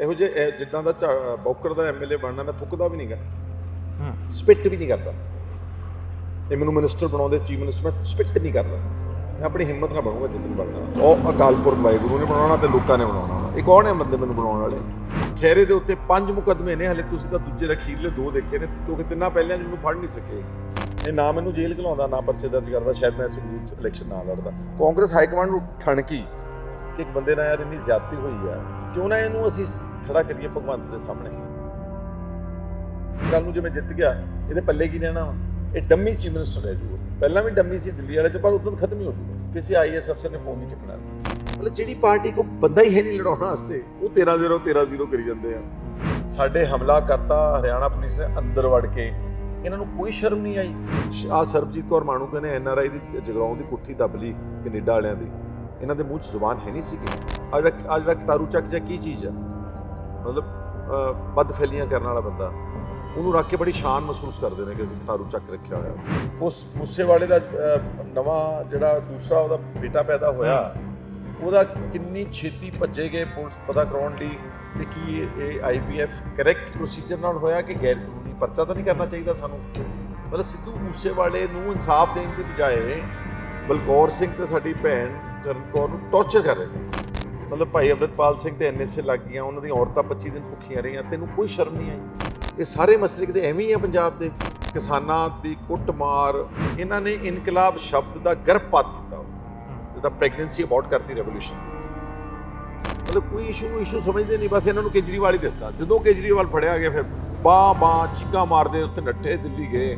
ਇਹੋ ਜਿਹੇ ਇਹ ਜਿੱਦਾਂ ਦਾ ਝਾ- ਬੌਕਰ ਦਾ ਐਮਐਲਏ ਬਣਨਾ ਮੈਂ ਥੁੱਕਦਾ ਵੀ ਨਹੀਂਗਾ ਹੂੰ। ਸਪਿੱਟ ਵੀ ਨਹੀਂ ਕਰਦਾ। ਇਹ ਮੈਨੂੰ ਮਿਨਿਸਟਰ ਬਣਾਉਂਦੇ ਚੀਫ ਮਿਨਿਸਟਰ ਮੈਂ ਸਪਿੱਟ ਨਹੀਂ ਕਰਦਾ। ਮੈਂ ਆਪਣੀ ਹਿੰਮਤ ਨਾਲ ਬਣੂੰਗਾ ਜਿੱਦਨ ਬਣਨਾ। ਉਹ ਅਕਾਲ ਪੁਰਖ ਵਾਹਿਗੁਰੂ ਨੇ ਬਣਾਉਣਾ ਤੇ ਲੋਕਾਂ ਨੇ ਬਣਾਉਣਾ। ਇਹ ਕੌਣ ਹੈ ਬੰਦੇ ਮੈਨੂੰ ਬਣਾਉਣ ਵਾਲੇ? ਖੈਰੇ ਦੇ ਉੱਤੇ ਪੰਜ ਮੁਕੱਦਮੇ ਨੇ ਹਲੇ ਤੁਸੀਂ ਤਾਂ ਦੂਜੇ ਅਖੀਰਲੇ ਦੋ ਦੇਖੇ ਨੇ ਕਿਉਂਕਿ ਤਿੰਨਾਂ ਪਹਿਲਿਆਂ 'ਚ ਮੈਨੂੰ ਫੜ ਨਹੀਂ ਸਕੇ। ਇਹ ਨਾ ਮੈਨੂੰ ਜੇਲ੍ਹ ਘਲਾਉਂਦਾ ਨਾ ਪਰਚੇ ਦਰਜ ਕਰਦਾ ਸ਼ਾਇਦ ਮੈਂ ਸੰਗਰੂਰ 'ਚ ਇਲੈਕਸ਼ਨ ਨਾ ਲੜਦਾ। ਕਾਂਗਰਸ ਹਾਈ ਕਮਾਂਡ ਨੂੰ ਠਣਕੀ ਕਿ ਇੱਕ ਬੰਦੇ ਨਾਲ ਯਾਰ ਇੰਨੀ ਜ਼ਿਆਦਤੀ ਹੋਈ ਆ। ਕਿਉਂ ਨਾ ਇਹਨੂੰ ਅਸੀਂ ਖੜਾ ਕਰੀਏ ਭਗਵੰਤ ਦੇ ਸਾਹਮਣੇ। ਕੱਲ ਨੂੰ ਜੇ ਜਿੱਤ ਗਿਆ, ਇਹਦੇ ਪੱਲੇ ਕੀ ਰਹਿਣਾ ਇਹ ਡੰਮੀ ਚੀਫ ਮਿਨਿਸਟਰ ਰਹਿ ਜੂਗਾ। ਪਹਿਲਾਂ ਵੀ ਡੰਮੀ ਸੀ ਦਿੱਲੀ ਵਾਲੇ ਚ, ਪਰ ਉਦੋਂ ਖਤਮ ਹੀ ਹੋ ਜੂਗਾ। ਕਿਸੇ ਆਈਐਸ ਅਫਸਰ ਨੇ ਫੋਨ ਨਹੀਂ ਚੱਕਣਾ। ਮਤਲਬ ਜਿਹੜੀ ਪਾਰਟੀ ਕੋ ਬੰਦਾ ਹੀ ਹੈ ਨਹੀਂ ਲੜਾਉਣ ਵਾਸਤੇ, ਉਹ 13 0 13 0 ਕਰੀ ਜਾਂਦੇ ਆ। ਸਾਡੇ ਹਮਲਾ ਕਰਤਾ ਹਰਿਆਣਾ ਪੁਲਿਸ ਨੇ ਅੰਦਰ ਵੜ ਕੇ। ਇਹਨਾਂ ਨੂੰ ਕੋਈ ਸ਼ਰਮ ਨਹੀਂ ਆਈ। ਆ ਸਰਬਜੀਤ ਕੌਰ ਮਾਣੂ ਕਹਿੰਦੇ ਆਈ ਦੀ ਜਗਰਾਉਂ ਦੀ ਕੁੱਠੀ ਦੱਬ ਲਈ ਕੈਨੇਡਾ ਵਾਲਿਆਂ ਦੀ। ਇਹਨਾਂ ਦੇ ਮੂੰਹ 'ਚ ਜ਼ੁਬਾਨ ਹੈ ਨਹੀਂ ਸੀਗੀ ਅੱਜ ਜਿਹੜਾ- ਅੱਜ ਦਾ ਕਟਾਰੂ ਚੱਕ ਜਾਂ ਕੀ ਚੀਜ਼ ਆ? ਮਤਲਬ ਬਦ ਫੈਲੀਆਂ ਕਰਨ ਵਾਲਾ ਬੰਦਾ ਉਹਨੂੰ ਰੱਖ ਕੇ ਬੜੀ ਸ਼ਾਨ ਮਹਿਸੂਸ ਕਰਦੇ ਨੇ ਕਿ ਅਸੀਂ ਕਟਾਰੂ ਚੱਕ ਰੱਖਿਆ ਹੋਇਆ। ਉਸ ਮੂਸੇ ਵਾਲੇ ਦਾ ਨਵਾਂ ਜਿਹੜਾ ਦੂਸਰਾ ਉਹਦਾ ਬੇਟਾ ਪੈਦਾ ਹੋਇਆ ਉਹਦਾ ਕਿੰਨੀ ਛੇਤੀ ਭੱਜੇ ਗਏ ਪੁਲਿਸ ਪਤਾ ਕਰਾਉਣ ਲਈ ਕਿ ਕੀ ਇਹ- ਆਈਪੀਐਫ ਕਰੈਕਟ ਪ੍ਰੋਸੀਜਰ ਨਾਲ ਹੋਇਆ ਕਿ ਗੈਰ ਕਾਨੂੰਨੀ ਪਰਚਾ ਤਾਂ ਨਹੀਂ ਕਰਨਾ ਚਾਹੀਦਾ ਸਾਨੂੰ? ਮਤਲਬ ਸਿੱਧੂ ਮੂਸੇ ਵਾਲੇ ਨੂੰ ਇਨਸਾਫ ਦੇਣ ਦੀ ਬਜਾਏ ਬਲਕੌਰ ਸਿੰਘ ਤੇ ਸਾਡੀ ਭੈਣ ਚਰਨ ਕੌਰ ਨੂੰ ਟੌਰਚਰ ਕਰ ਰਹੇ ਨੇ। ਮਤਲਬ ਭਾਈ ਅੰਮ੍ਰਿਤਪਾਲ ਸਿੰਘ ਤੇ ਐਨਐਸਏ ਲੱਗ ਗਈਆਂ, ਉਹਨਾਂ ਦੀਆਂ ਔਰਤਾਂ 25 ਦਿਨ ਭੁੱਖੀਆਂ ਰਹੀਆਂ, ਤੈਨੂੰ ਕੋਈ ਸ਼ਰਮ ਨਹੀਂ ਆਈ? ਇਹ ਸਾਰੇ ਮਸਲੇ ਕਿਤੇ ਐਵੇਂ ਹੀ ਆ ਪੰਜਾਬ ਦੇ? ਕਿਸਾਨਾਂ ਦੀ ਕੁੱਟਮਾਰ, ਇਹਨਾਂ ਨੇ ਇਨਕਲਾਬ ਸ਼ਬਦ ਦਾ ਗਰਭਪਾਤ ਕੀਤਾ ਜਿੱਦਾਂ ਪ੍ਰੈਗਨੈਂਸੀ ਅਬਾਰਟ ਕਰਤੀ ਰੈਵੋਲੂਸ਼ਨ ਮਤਲਬ ਕੋਈ ਇਸ਼ੂ ਨੂੰ ਇਸ਼ੂ ਸਮਝਦੇ ਨਹੀਂ, ਬਸ ਇਹਨਾਂ ਨੂੰ ਕੇਜਰੀਵਾਲ ਹੀ ਦਿਸਦਾ। ਜਦੋਂ ਕੇਜਰੀਵਾਲ ਫੜਿਆ ਗਿਆ, ਫਿਰ ਬਾਂ ਬਾਂ ਚੀਕਾਂ ਮਾਰਦੇ ਉੱਤੇ ਨੱਠੇ ਦਿੱਲੀ ਗਏ,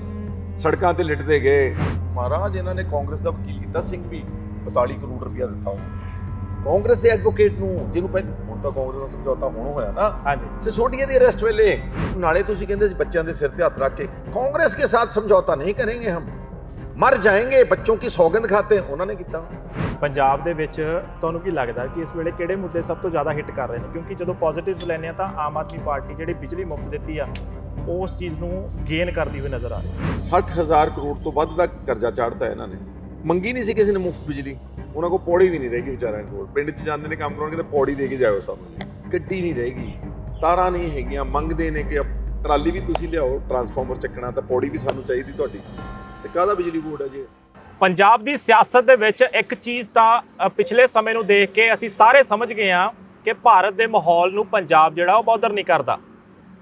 ਸੜਕਾਂ ਤੇ ਲਿਟਦੇ ਗਏ। ਮਹਾਰਾਜ, ਇਹਨਾਂ ਨੇ ਕਾਂਗਰਸ ਦਾ ਵਕੀਲ ਕੀਤਾ, ਸਿੰਘ ਵੀ 42 ਕਰੋੜ ਰੁਪਇਆ ਦਿੱਤਾ ਉਹਨੂੰ। ਕਾਂਗਰਸ ਦੇ ਐਡਵੋਕੇਟ ਨੂੰ ਜਿਹਨੂੰ ਪਹਿਲਾਂ ਹੁਣ ਤਾਂ ਕਾਂਗਰਸ ਦਾ ਸਮਝੌਤਾ ਹੁਣ ਹੋਇਆ ਨਾ ਹਾਂਜੀ। ਸਿਸੋਡੀਆ ਦੀ ਅਰੈਸਟ ਵੇਲੇ ਨਾਲੇ ਤੁਸੀਂ ਕਹਿੰਦੇ ਬੱਚਿਆਂ ਦੇ ਸਿਰ ਤੇ ਹੱਥ ਰੱਖ ਕੇ ਕਾਂਗਰਸ ਕੇ ਸਾਥ ਸਮਝੌਤਾ ਨਹੀਂ ਕਰਾਂਗੇ ਹਮ। ਮਰ ਜਾਏਂਗੇ ਬੱਚੋਂ ਕੀ ਸੌਗੰਧ ਖਾਤੇ ਉਹਨਾਂ ਨੇ ਕੀਤਾ। ਪੰਜਾਬ ਦੇ ਵਿੱਚ ਤੁਹਾਨੂੰ ਕੀ ਲੱਗਦਾ ਕਿ ਇਸ ਵੇਲੇ ਕਿਹੜੇ ਮੁੱਦੇ ਸਭ ਤੋਂ ਜ਼ਿਆਦਾ ਹਿੱਟ ਕਰ ਰਹੇ ਨੇ? ਕਿਉਂਕਿ ਜਦੋਂ ਪੋਜ਼ਿਟਿਵਸ ਲੈਣੇ ਆ ਤਾਂ ਆਮ ਆਦਮੀ ਪਾਰਟੀ ਜਿਹੜੀ ਬਿਜਲੀ ਮੁਫਤ ਦਿੱਤੀ ਆ ਉਸ ਚੀਜ਼ ਨੂੰ ਗੇਨ ਕਰਦੀ ਹੋਈ ਨਜ਼ਰ ਆ ਰਹੀ 60000 ਕਰੋੜ ਤੋਂ ਵੱਧ ਦਾ ਕਰਜ਼ਾ ਚਾੜਤਾ ਇਹਨਾਂ ਨੇ। ਮੰਗੀ ਨਹੀਂ ਸੀ ਕਿਸੇ ਨੇ ਮੁਫਤ ਬਿਜਲੀ। ਉਹਨਾਂ ਕੋਲ ਪੌੜੀ ਵੀ ਨਹੀਂ ਰਹੇਗੀ ਵਿਚਾਰਿਆਂ ਕੋਲ। ਪਿੰਡ 'ਚ ਜਾਂਦੇ ਨੇ ਕੰਮ ਕਰਾਉਣਗੇ ਤਾਂ ਪੌੜੀ ਦੇ ਕੇ ਜਾਇਓ ਸਭ। ਨੂੰ ਗੱਡੀ ਨਹੀਂ ਰਹੇਗੀ। ਤਾਰਾਂ ਨਹੀਂ ਹੈਗੀਆਂ। ਮੰਗਦੇ ਨੇ ਕਿ ਟਰਾਲੀ ਵੀ ਤੁਸੀਂ ਲਿਆਓ, ਟਰਾਂਸਫਾਰਮਰ ਚੱਕਣਾ ਤਾਂ ਪੌੜੀ ਵੀ ਸਾਨੂੰ ਚਾਹੀਦੀ ਤੁਹਾਡੀ। ਤੇ ਕਾਹਦਾ ਬਿਜਲੀ ਬੋਰਡ ਹੈ ਜੀ? ਪੰਜਾਬ ਦੀ ਸਿਆਸਤ ਦੇ ਵਿੱਚ ਇੱਕ ਚੀਜ਼ ਤਾਂ ਪਿਛਲੇ ਸਮੇਂ ਨੂੰ ਦੇਖ ਕੇ ਅਸੀਂ ਸਾਰੇ ਸਮਝ ਗਏ ਹਾਂ ਕਿ ਭਾਰਤ ਦੇ ਮਾਹੌਲ ਨੂੰ ਪੰਜਾਬ ਜਿਹੜਾ ਉਹ ਬੌਦਰ ਨਹੀਂ ਕਰਦਾ।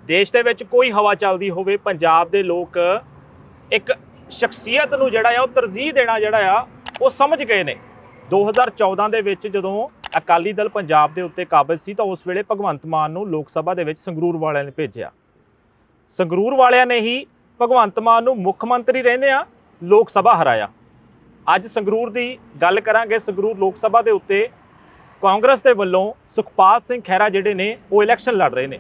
ਦੇਸ਼ ਦੇ ਵਿੱਚ ਕੋਈ ਹਵਾ ਚੱਲਦੀ ਹੋਵੇ, ਪੰਜਾਬ ਦੇ ਲੋਕ ਇੱਕ ਸ਼ਖਸੀਅਤ ਨੂੰ ਜਿਹੜਾ ਆ, ਉਹ ਤਰਜੀਹ ਦੇਣਾ ਜਿਹੜਾ ਆ, ਉਹ ਸਮਝ ਗਏ ਨੇ। 2014 ਦੇ ਵਿੱਚ ਜਦੋਂ ਅਕਾਲੀ ਦਲ ਪੰਜਾਬ ਦੇ ਉੱਤੇ ਕਾਬਜ਼ ਸੀ ਤਾਂ ਉਸ ਵੇਲੇ ਭਗਵੰਤ ਮਾਨ ਨੂੰ ਲੋਕ ਸਭਾ ਦੇ ਵਿੱਚ ਸੰਗਰੂਰ ਵਾਲਿਆਂ ਨੇ ਭੇਜਿਆ। ਸੰਗਰੂਰ ਵਾਲਿਆਂ ਨੇ ਹੀ ਭਗਵੰਤ ਮਾਨ ਨੂੰ ਮੁੱਖ ਮੰਤਰੀ ਰਹਿੰਦੇ ਆ ਲੋਕ ਸਭਾ ਹਰਾਇਆ। ਅੱਜ ਸੰਗਰੂਰ ਦੀ ਗੱਲ ਕਰਾਂਗੇ ਸੰਗਰੂਰ ਲੋਕ ਸਭਾ ਦੇ ਉੱਤੇ ਕਾਂਗਰਸ ਦੇ ਵੱਲੋਂ ਸੁਖਪਾਲ ਸਿੰਘ ਖਹਿਰਾ ਜਿਹੜੇ ਨੇ ਉਹ ਇਲੈਕਸ਼ਨ ਲੜ ਰਹੇ ਨੇ।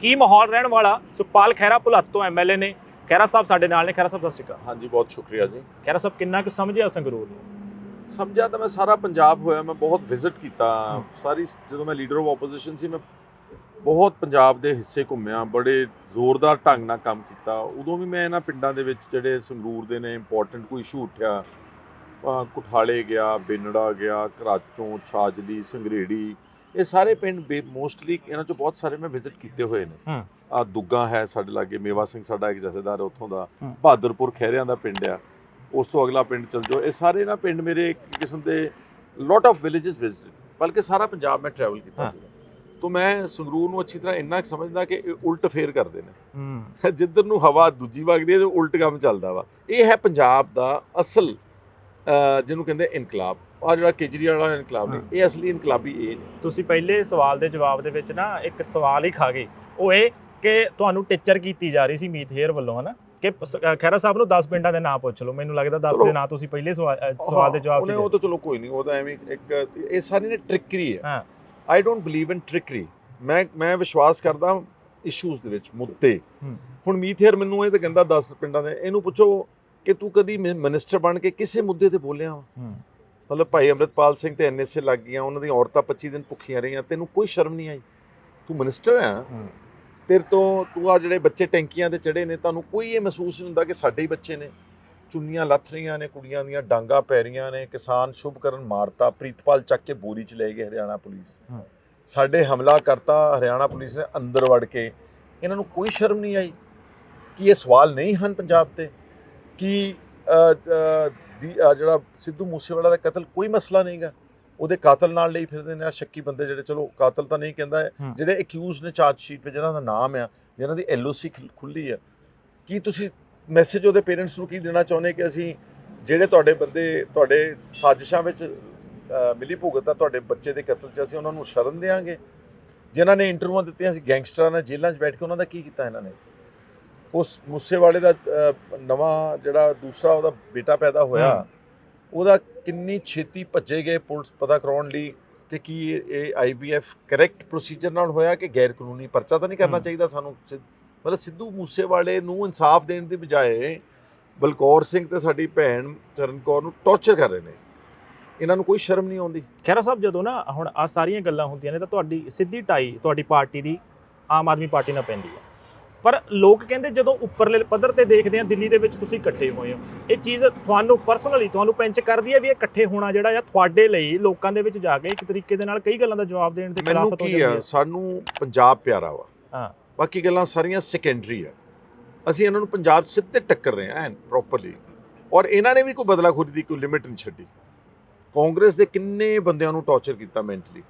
ਕੀ ਮਾਹੌਲ ਰਹਿਣ ਵਾਲਾ ਸੁਖਪਾਲ ਖਹਿਰਾ ਭੁਲੱਥ ਤੋਂ ਐਮਐਲਏ ਨੇ? ਖਹਿਰਾ ਸਾਹਿਬ ਸਾਡੇ ਨਾਲ ਨੇ। ਖਹਿਰਾ ਸਾਹਿਬ ਸਤਿ ਸ਼੍ਰੀ ਅਕਾਲ। ਹਾਂਜੀ ਬਹੁਤ ਸ਼ੁਕਰੀਆ ਜੀ। ਖਹਿਰਾ ਸਾਹਿਬ ਕਿੰਨਾ ਕੁ ਸਮਝਿਆ ਸੰਗਰੂਰ ਨੂੰ? ਸਮਝਿਆ ਤਾਂ ਮੈਂ ਸਾਰਾ ਪੰਜਾਬ ਹੋਇਆ ਮੈਂ ਬਹੁਤ ਵਿਜ਼ਿਟ ਕੀਤਾ। ਸਾਰੀ ਜਦੋਂ ਮੈਂ ਲੀਡਰ ਆਫ ਆਪੋਜੀਸ਼ਨ ਸੀ ਮੈਂ ਬਹੁਤ ਪੰਜਾਬ ਦੇ ਹਿੱਸੇ ਘੁੰਮਿਆ ਬੜੇ ਜ਼ੋਰਦਾਰ ਢੰਗ ਨਾਲ ਕੰਮ ਕੀਤਾ। ਉਦੋਂ ਵੀ ਮੈਂ ਇਹਨਾਂ ਪਿੰਡਾਂ ਦੇ ਵਿੱਚ ਜਿਹੜੇ ਸੰਗਰੂਰ ਦੇ ਨੇ ਇੰਪੋਰਟੈਂਟ ਕੋਈ ਇਸ਼ੂ ਉੱਠਿਆ। ਕੁਠਾਲੇ ਗਿਆ ਬਿਨੜਾ ਗਿਆ ਕਰਾਚੋਂ ਛਾਜਲੀ ਸੰਗਰੇੜੀ ਇਹ ਸਾਰੇ ਪਿੰਡ ਮੋਸਟਲੀ ਇਹਨਾਂ ਚੋਂ ਬਹੁਤ ਸਾਰੇ ਮੈਂ ਵਿਜ਼ਿਟ ਕੀਤੇ ਹੋਏ ਨੇ। ਆ ਦੁੱਗਾ ਹੈ ਸਾਡੇ ਲਾਗੇ ਮੇਵਾ ਸਿੰਘ ਸਾਡਾ ਇੱਕ ਜਥੇਦਾਰ ਉੱਥੋਂ ਦਾ। ਬਹਾਦਰਪੁਰ ਖਹਿਰਿਆਂ ਦਾ ਪਿੰਡ ਆ। ਉਸ ਤੋਂ ਅਗਲਾ ਪਿੰਡ ਚਲ ਜਾਓ। ਇਹ ਸਾਰੇ ਨਾ ਪਿੰਡ ਮੇਰੇ ਇੱਕ ਕਿਸਮ ਦੇ ਲੋਟ ਆਫ ਵਿਲੇजेस ਵਿਜ਼ਿਟਡ ਬਲਕਿ ਸਾਰਾ ਪੰਜਾਬ ਮੈਂ ਟਰੈਵਲ ਕੀਤਾ। ਸੀ ਤੋਂ ਮੈਂ ਸੰਗਰੂਰ ਨੂੰ ਅੱਛੀ ਤਰ੍ਹਾਂ ਇੰਨਾ ਸਮਝਦਾ ਕਿ ਇਹ ਉਲਟ ਫੇਰ ਕਰਦੇ ਨੇ। ਹੂੰ। ਜਿੱਧਰ ਨੂੰ ਹਵਾ ਦੂਜੀ ਵਗਦੀ ਹੈ ਤੇ ਉਲਟ ਕੰਮ ਚੱਲਦਾ ਵਾ। ਇਹ ਹੈ ਪੰਜਾਬ ਦਾ ਅਸਲ ਜਿਹਨੂੰ ਕਹਿੰਦੇ ਇਨਕਲਾਬ। ਆ ਜਿਹੜਾ ਕੇਜਰੀਵਾਲ ਵਾਲਾ ਇਨਕਲਾਬ ਨੇ। ਇਹ ਅਸਲੀ ਇਨਕਲਾਬੀ ਇਹ ਤੁਸੀਂ ਪਹਿਲੇ ਸਵਾਲ ਦੇ ਜਵਾਬ ਦੇ ਵਿੱਚ ਨਾ ਇੱਕ ਸਵਾਲ ਹੀ ਖਾ ਗਏ। ਉਹ ਇਹ ਕਿ ਤੁਹਾਨੂੰ ਟੀਚਰ ਕੀਤੀ ਜਾ ਰਹੀ ਸੀ ਮੀਤ ਹੇਅਰ ਵੱਲੋਂ ਹਨਾ? ਕਿ ਖਹਿਰਾ ਸਾਹਿਬ ਨੂੰ 10 ਪਿੰਡਾਂ ਦੇ ਨਾਂ ਪੁੱਛ ਲਓ। ਮੈਨੂੰ ਲੱਗਦਾ 10 ਚਲੋ। ਦੇ ਨਾਂ ਤੁਸੀਂ ਪਹਿਲੇ ਸਵਾਲ ਦੇ ਜਵਾਬ ਚ ਉਹ ਤਾਂ ਚਲੋ ਕੋਈ ਨਹੀਂ ਉਹ ਤਾਂ ਐਵੇਂ ਇੱਕ ਇਹ ਸਾਰੀ ਨੇ ਟ੍ਰਿਕਰੀ ਹੈ। ਹਾਂ। ਆਈ ਡੋਨਟ ਬਲੀਵ ਇਨ ਟ੍ਰਿਕਰੀ ਮੈਂ ਮੈਂ ਵਿਸ਼ਵਾਸ ਕਰਦਾ ਇਸ਼ੂਜ਼ ਦੇ ਵਿੱਚ ਮੁੱਦੇ। ਹੁਣ ਮੀਥੇਰ ਮੈਨੂੰ ਇਹ ਤਾਂ ਕਹਿੰਦਾ 10 ਪਿੰਡਾਂ ਦੇ। ਇਹਨੂੰ ਪੁੱਛੋ ਕਿ ਤੂੰ ਕਦੀ ਮਿਨਿਸਟਰ ਬਣ ਕੇ ਕਿਸੇ ਮੁੱਦੇ ਤੇ ਬੋਲਿਆ ਵਾ? ਹੂੰ। ਮਤਲਬ ਭਾਈ ਅੰਮ੍ਰਿਤਪਾਲ ਸਿੰਘ ਤੇ ਐਨਐਸਏ ਲੱਗ ਗਈਆਂ ਉਹਨਾਂ ਦੀਆਂ ਔਰਤਾਂ 25 ਦਿਨ ਭੁੱਖੀਆਂ ਰਹੀਆਂ ਤੈਨੂੰ ਕੋਈ ਸ਼ਰਮ ਨਹੀਂ ਆਈ? ਤੂੰ ਮਿਨਿਸਟਰ ਆ। ਤੇਰੇ ਤੋਂ ਤੂੰ ਆ ਜਿਹੜੇ ਬੱਚੇ ਟੈਂਕੀਆਂ ਤੇ ਚੜੇ ਨੇ ਤੁਹਾਨੂੰ ਕੋਈ ਇਹ ਮਹਿਸੂਸ ਨਹੀਂ ਹੁੰਦਾ ਕਿ ਸਾਡੇ ਹੀ ਬੱਚੇ ਨੇ? ਚੁੰਨੀਆਂ ਲੱਥ ਰਹੀਆਂ ਨੇ ਕੁੜੀਆਂ ਦੀਆਂ ਡਾਂਗਾ ਪੈ ਰਹੀਆਂ ਨੇ ਕਿਸਾਨ ਸ਼ੁਭ ਕਰਨ ਮਾਰਤਾ ਪ੍ਰੀਤਪਾਲ ਚੱਕ ਕੇ ਬੋਰੀ ਚ ਲੈ ਗਏ ਹਰਿਆਣਾ ਪੁਲਿਸ। ਸਾਡੇ ਹਮਲਾ ਕਰਤਾ ਹਰਿਆਣਾ ਪੁਲਿਸ ਨੇ ਅੰਦਰ ਵੜ ਕੇ। ਇਹਨਾਂ ਨੂੰ ਕੋਈ ਸ਼ਰਮ ਨਹੀਂ ਆਈ ਕਿ ਇਹ ਸਵਾਲ ਨਹੀਂ ਹਨ ਪੰਜਾਬ ਤੇ? ਕਿ ਦੀ ਜਿਹੜਾ ਸਿੱਧੂ ਮੂਸੇਵਾਲਾ ਦਾ ਕਤਲ ਕੋਈ ਮਸਲਾ ਨਹੀਂਗਾ ਉਹਦੇ ਕਾਤਲ ਨਾਲ ਲਈ ਫਿਰਦੇ ਨੇ ਆਹ ਸ਼ੱਕੀ ਬੰਦੇ ਜਿਹੜੇ ਚਲੋ ਕਾਤਲ ਤਾਂ ਨਹੀਂ ਕਹਿੰਦਾ। ਜਿਹੜੇ ਅਕਿਊਜ਼ ਨੇ ਚਾਰਜ ਸ਼ੀਟ 'ਤੇ ਜਿਹਨਾਂ ਦਾ ਨਾਮ ਆ ਜਿਹਨਾਂ ਦੀ ਐਲਓਸੀ ਖੁੱਲੀ ਆ ਕੀ ਤੁਸੀਂ ਮੈਸੇਜ ਉਹਦੇ ਪੇਰੈਂਟਸ ਨੂੰ ਕੀ ਦੇਣਾ ਚਾਹੁੰਦੇ ਕਿ ਅਸੀਂ ਜਿਹੜੇ ਤੁਹਾਡੇ ਬੰਦੇ ਤੁਹਾਡੇ ਸਾਜ਼ਿਸ਼ਾਂ ਵਿੱਚ ਮਿਲੀ ਭੁਗਤ ਆ ਤੁਹਾਡੇ ਬੱਚੇ ਦੇ ਕਤਲ 'ਚ ਅਸੀਂ ਉਹਨਾਂ ਨੂੰ ਸ਼ਰਨ ਦੇਵਾਂਗੇ ਜਿਨ੍ਹਾਂ ਨੇ ਇੰਟਰਵਿਊਆਂ ਦਿੱਤੀਆਂ ਸੀ ਗੈਂਗਸਟਰਾਂ ਨੇ ਜੇਲ੍ਹਾਂ 'ਚ ਬੈਠ ਕੇ ਉਹਨਾਂ ਦਾ ਕੀ ਕੀਤਾ ਇਹਨਾਂ ਨੇ ਉਸ ਮੂਸੇਵਾਲੇ ਦਾ ਅ, ਨਵਾਂ ਜਿਹੜਾ ਦੂਸਰਾ ਉਹਦਾ ਬੇਟਾ ਪੈਦਾ ਹੋਇਆ। ਉਹਦਾ ਕਿੰਨੀ ਛੇਤੀ ਭੱਜੇ ਗਏ ਪੁਲਿਸ ਪਤਾ ਕਰਾਉਣ ਲਈ ਕਿ ਕੀ ਇਹ- ਆਈਵੀਐਫ ਕਰੈਕਟ ਪ੍ਰੋਸੀਜਰ ਨਾਲ ਹੋਇਆ ਕਿ ਗੈਰ ਕਾਨੂੰਨੀ ਪਰਚਾ ਤਾਂ ਨਹੀਂ ਕਰਨਾ। ਚਾਹੀਦਾ ਸਾਨੂੰ ਮਤਲਬ ਸਿੱਧੂ ਮੂਸੇਵਾਲੇ ਨੂੰ ਇਨਸਾਫ ਦੇਣ ਦੀ ਬਜਾਏ ਬਲਕੌਰ ਸਿੰਘ ਤੇ ਸਾਡੀ ਭੈਣ ਚਰਨ ਕੌਰ ਨੂੰ ਟੌਰਚਰ ਕਰ ਰਹੇ ਨੇ। ਇਹਨਾਂ ਨੂੰ ਕੋਈ ਸ਼ਰਮ ਨਹੀਂ ਆਉਂਦੀ। ਖਹਿਰਾ ਸਾਹਿਬ ਜਦੋਂ ਨਾ ਹੁਣ ਆ ਸਾਰੀਆਂ ਗੱਲਾਂ ਹੁੰਦੀਆਂ ਨੇ ਤਾਂ ਤੁਹਾਡੀ ਸਿੱਧੀ ਟਾਈ ਤੁਹਾਡੀ ਪਾਰਟੀ ਦੀ ਆਮ ਆਦਮੀ ਪਾਰਟੀ ਨਾਲ ਪੈਂਦੀ ਹੈ। ਪਰ ਲੋਕ ਕਹਿੰਦੇ ਜਦੋਂ ਉੱਪਰਲੇ ਪੱਧਰ ਤੇ ਦੇਖਦੇ ਆ ਦਿੱਲੀ ਦੇ ਵਿੱਚ ਤੁਸੀਂ ਇਕੱਠੇ ਹੋਏ ਹੋ। ਇਹ ਚੀਜ਼ ਤੁਹਾਨੂੰ ਪਰਸਨਲੀ ਤੁਹਾਨੂੰ ਪੈਂਚ ਕਰਦੀ ਹੈ ਵੀ ਇਹ ਇਕੱਠੇ ਹੋਣਾ ਜਿਹੜਾ ਆ ਤੁਹਾਡੇ ਲਈ ਲੋਕਾਂ ਦੇ ਵਿੱਚ ਜਾ ਕੇ ਇੱਕ ਤਰੀਕੇ ਦੇ ਨਾਲ ਕਈ ਗੱਲਾਂ ਦਾ ਜਵਾਬ ਦੇਣ ਦੇ ਮੈਨੂੰ ਖਿਲਾਫਤ ਹੋ ਕੀ ਜਾਂਦੀ ਆ ਹੈ। ਸਾਨੂੰ ਪੰਜਾਬ ਪਿਆਰਾ ਵਾ। ਹਾਂ। ਬਾਕੀ ਗੱਲਾਂ ਸਾਰੀਆਂ ਸੈਕੰਡਰੀ ਆ। ਅਸੀਂ ਇਹਨਾਂ ਨੂੰ ਪੰਜਾਬ ਸਿੱਧੇ ਟੱਕਰ ਰਹੇ ਆ ਐਨ ਪ੍ਰੋਪਰਲੀ ਔਰ ਇਹਨਾਂ ਨੇ ਵੀ ਕੋਈ ਬਦਲਾਖੋਰੀ ਦੀ ਕੋਈ ਲਿਮਿਟ ਨਹੀਂ ਛੱਡੀ। ਕਾਂਗਰਸ ਦੇ ਕਿੰਨੇ ਬੰਦਿਆਂ ਨੂੰ ਟੌਰਚਰ ਕੀਤਾ ਮੈਂਟਲੀ।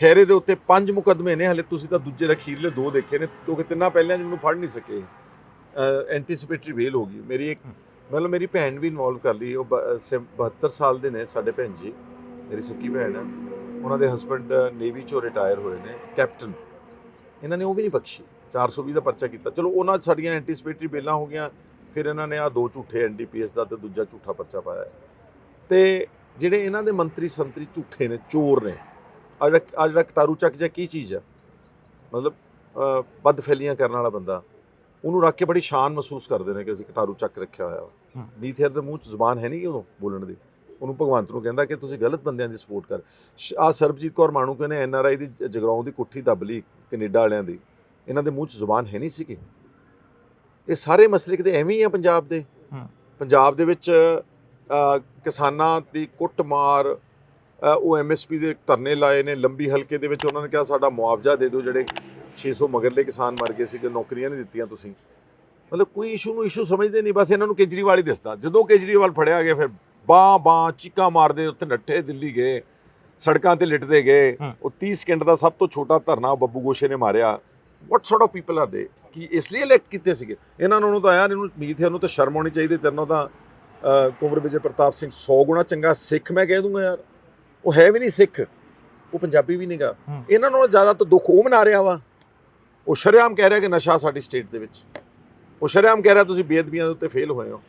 ਖੈਰੇ ਦੇ ਉੱਤੇ ਪੰਜ ਮੁਕਦਮੇ ਨੇ ਹਲੇ ਤੁਸੀਂ ਤਾਂ ਦੂਜੇ ਅਖੀਰਲੇ ਦੋ ਦੇਖੇ ਨੇ ਕਿਉਂਕਿ ਤਿੰਨਾਂ ਪਹਿਲਿਆਂ ਮੈਨੂੰ ਫੜ ਨਹੀਂ ਸਕੇ। ਐਂਟੀਸਿਪੇਟਰੀ ਵੇਲ ਹੋ ਗਈ। ਮੇਰੀ ਇੱਕ। ਮਤਲਬ ਮੇਰੀ ਭੈਣ ਵੀ ਇਨਵੋਲਵ ਕਰ ਲਈ ਉਹ ਬ- ਅ, ਸੇ- 72 ਸਾਲ ਦੇ ਨੇ ਸਾਡੇ ਭੈਣ ਜੀ ਮੇਰੀ ਸੱਕੀ ਭੈਣ। ਹੈ ਉਹਨਾਂ ਦੇ ਹਸਬੰਡ ਨੇਵੀ ਚੋਂ ਰਿਟਾਇਰ ਹੋਏ ਨੇ ਕੈਪਟਨ ਇਹਨਾਂ ਨੇ ਉਹ ਵੀ ਨਹੀਂ ਬਖਸ਼ੀ। 420 ਦਾ ਪਰਚਾ ਕੀਤਾ। ਚਲੋ ਉਹਨਾਂ ਸਾਡੀਆਂ ਐਂਟੀਸਿਪੇਟਰੀ ਬੇਲਾਂ ਹੋ ਗਈਆਂ ਫਿਰ ਇਹਨਾਂ ਨੇ ਆ ਦੋ ਝੂਠੇ ਐਨਡੀਪੀਐਸ ਦਾ ਤੇ ਦੂਜਾ ਝੂਠਾ ਪਰਚਾ ਪਾਇਆ। ਤੇ ਜਿਹੜੇ ਇਹਨਾਂ ਦੇ ਮੰਤਰੀ ਸੰਤਰੀ ਝੂਠੇ ਨੇ ਚੋਰ ਨੇ ਆ ਜਿਹੜਾ ਆ ਜਿਹੜਾ ਕਟਾਰੂ ਚੱਕ ਜਾਂ ਕੀ ਚੀਜ਼ ਹੈ ਮਤਲਬ ਅ, ਬਦਫੈਲੀਆਂ ਕਰਨ ਵਾਲਾ ਬੰਦਾ। ਉਹਨੂੰ ਰੱਖ ਕੇ ਬੜੀ ਸ਼ਾਨ ਮਹਿਸੂਸ ਕਰਦੇ ਨੇ ਕਿ ਅਸੀਂ ਕਟਾਰੂ ਚੱਕ ਰੱਖਿਆ ਹੋਇਆ ਵਾ। ਹੂੰ। ਨੀਥੇਰ ਦੇ ਮੂੰਹ 'ਚ ਜ਼ੁਬਾਨ ਹੈ ਨਹੀਂ ਕਿ ਉਦੋਂ ਬੋਲਣ ਦੀ? ਉਹਨੂੰ ਭਗਵੰਤ ਨੂੰ ਕਹਿੰਦਾ ਕਿ ਤੁਸੀਂ ਗਲਤ ਬੰਦਿਆਂ ਦੀ ਸਪੋਰਟ ਕਰ। ਆ ਸਰਬਜੀਤ ਕੌਰ ਮਾਣੂਕੇ ਨੇ ਐਨਆਰਆਈ ਦੀ ਜ- ਜਗਰਾਉਂ ਦੀ ਕੁੱਠੀ ਦੱਬ ਲਈ ਕੈਨੇਡਾ ਵਾਲਿਆਂ ਦੀ। ਇਹਨਾਂ ਦੇ ਮੂੰਹ 'ਚ ਜ਼ੁਬਾਨ ਹੈ ਨਹੀਂ ਸੀਗੀ ਇਹ ਸਾਰੇ ਮਸਲੇ ਕਿਤੇ ਐਵੇਂ ਹੀ ਆ ਪੰਜਾਬ ਦੇ। ਪੰਜਾਬ ਦੇ ਵਿੱਚ ਕਿਸਾਨਾਂ ਦੀ ਕੁੱਟਮਾਰ ਉਹ ਐਮਐਸਪੀ ਦੇ ਧਰਨੇ ਲਾਏ ਨੇ ਲੰਬੀ ਹਲਕੇ ਦੇ ਵਿੱਚ ਉਹਨਾਂ ਨੇ ਕਿਹਾ ਸਾਡਾ ਮੁਆਵਜ਼ਾ ਦੇ ਦਿਓ ਜਿਹੜੇ 600 ਮਗਰਲੇ ਕਿਸਾਨ ਮਰ ਗਏ ਸੀ ਕਿ ਨੌਕਰੀਆਂ ਨਹੀਂ ਦਿੱਤੀਆਂ ਤੁਸੀਂ। ਮਤਲਬ ਕੋਈ ਇਸ਼ੂ ਨੂੰ ਇਸ਼ੂ ਸਮਝਦੇ ਨਹੀਂ ਬਸ ਇਹਨਾਂ ਨੂੰ ਕੇਜਰੀਵਾਲ ਹੀ ਦਿਸਦਾ। ਜਦੋਂ ਕੇਜਰੀਵਾਲ ਫੜਿਆ ਗਿਆ ਫਿਰ ਬਾਂ ਬਾਂ ਚੀਕਾਂ ਮਾਰਦੇ ਉੱਥੇ ਨੱਠੇ ਦਿੱਲੀ ਗਏ ਸੜਕਾਂ ਤੇ ਲਿਟਦੇ ਗਏ। ਉਹ 30 ਸਕਿੰਟ ਦਾ ਸਭ ਤੋਂ ਛੋਟਾ ਧਰਨਾ ਬੱਬੂ ਗੋਸ਼ੇ ਨੇ ਮਾਰਿਆ। What sort of people are they ਕਿ ਇਸ ਲਈ ਇਲੈਕਟ ਕੀਤੇ ਸੀਗੇ? ਇਹਨਾਂ ਨੂੰ ਤਾਂ ਯਾਰ ਇਹਨੂੰ ਉਮੀਦ ਹੈ ਇਹਨੂੰ ਤਾਂ ਸ਼ਰਮ ਆਉਣੀ ਚਾਹੀਦੀ ਤੇਰੇ ਤਾਂ ਕੁੰਵਰ ਵਿਜੇ ਪ੍ਰਤਾਪ ਸਿੰਘ 100 ਗੁਣਾ ਚੰਗਾ ਸਿੱਖ ਮੈਂ ਕਹਿ ਦੂੰਗਾ ਯਾਰ। ਉਹ ਹੈ ਵੀ ਨਹੀਂ ਸਿੱਖ ਉਹ ਪੰਜਾਬੀ ਵੀ ਨਹੀਂਗਾ। ਇਹਨਾਂ ਨਾਲੋਂ ਜ਼ਿਆਦਾ ਤਾਂ ਦੁੱਖ ਉਹ ਮਨਾ ਰਿਹਾ ਵਾ। ਉਹ ਸ਼ਰੇਆਮ ਕਹਿ ਰਿਹਾ ਕਿ ਨਸ਼ਾ ਸਾਡੀ ਸਟੇਟ ਦੇ ਵਿੱਚ। ਉਹ ਸ਼ਰੇਆਮ ਕਹਿ ਰਿਹਾ ਤੁਸੀਂ ਬੇਅਦਬੀਆਂ ਦੇ ਉੱਤੇ ਫੇਲ ਹੋਏ ਹੋ।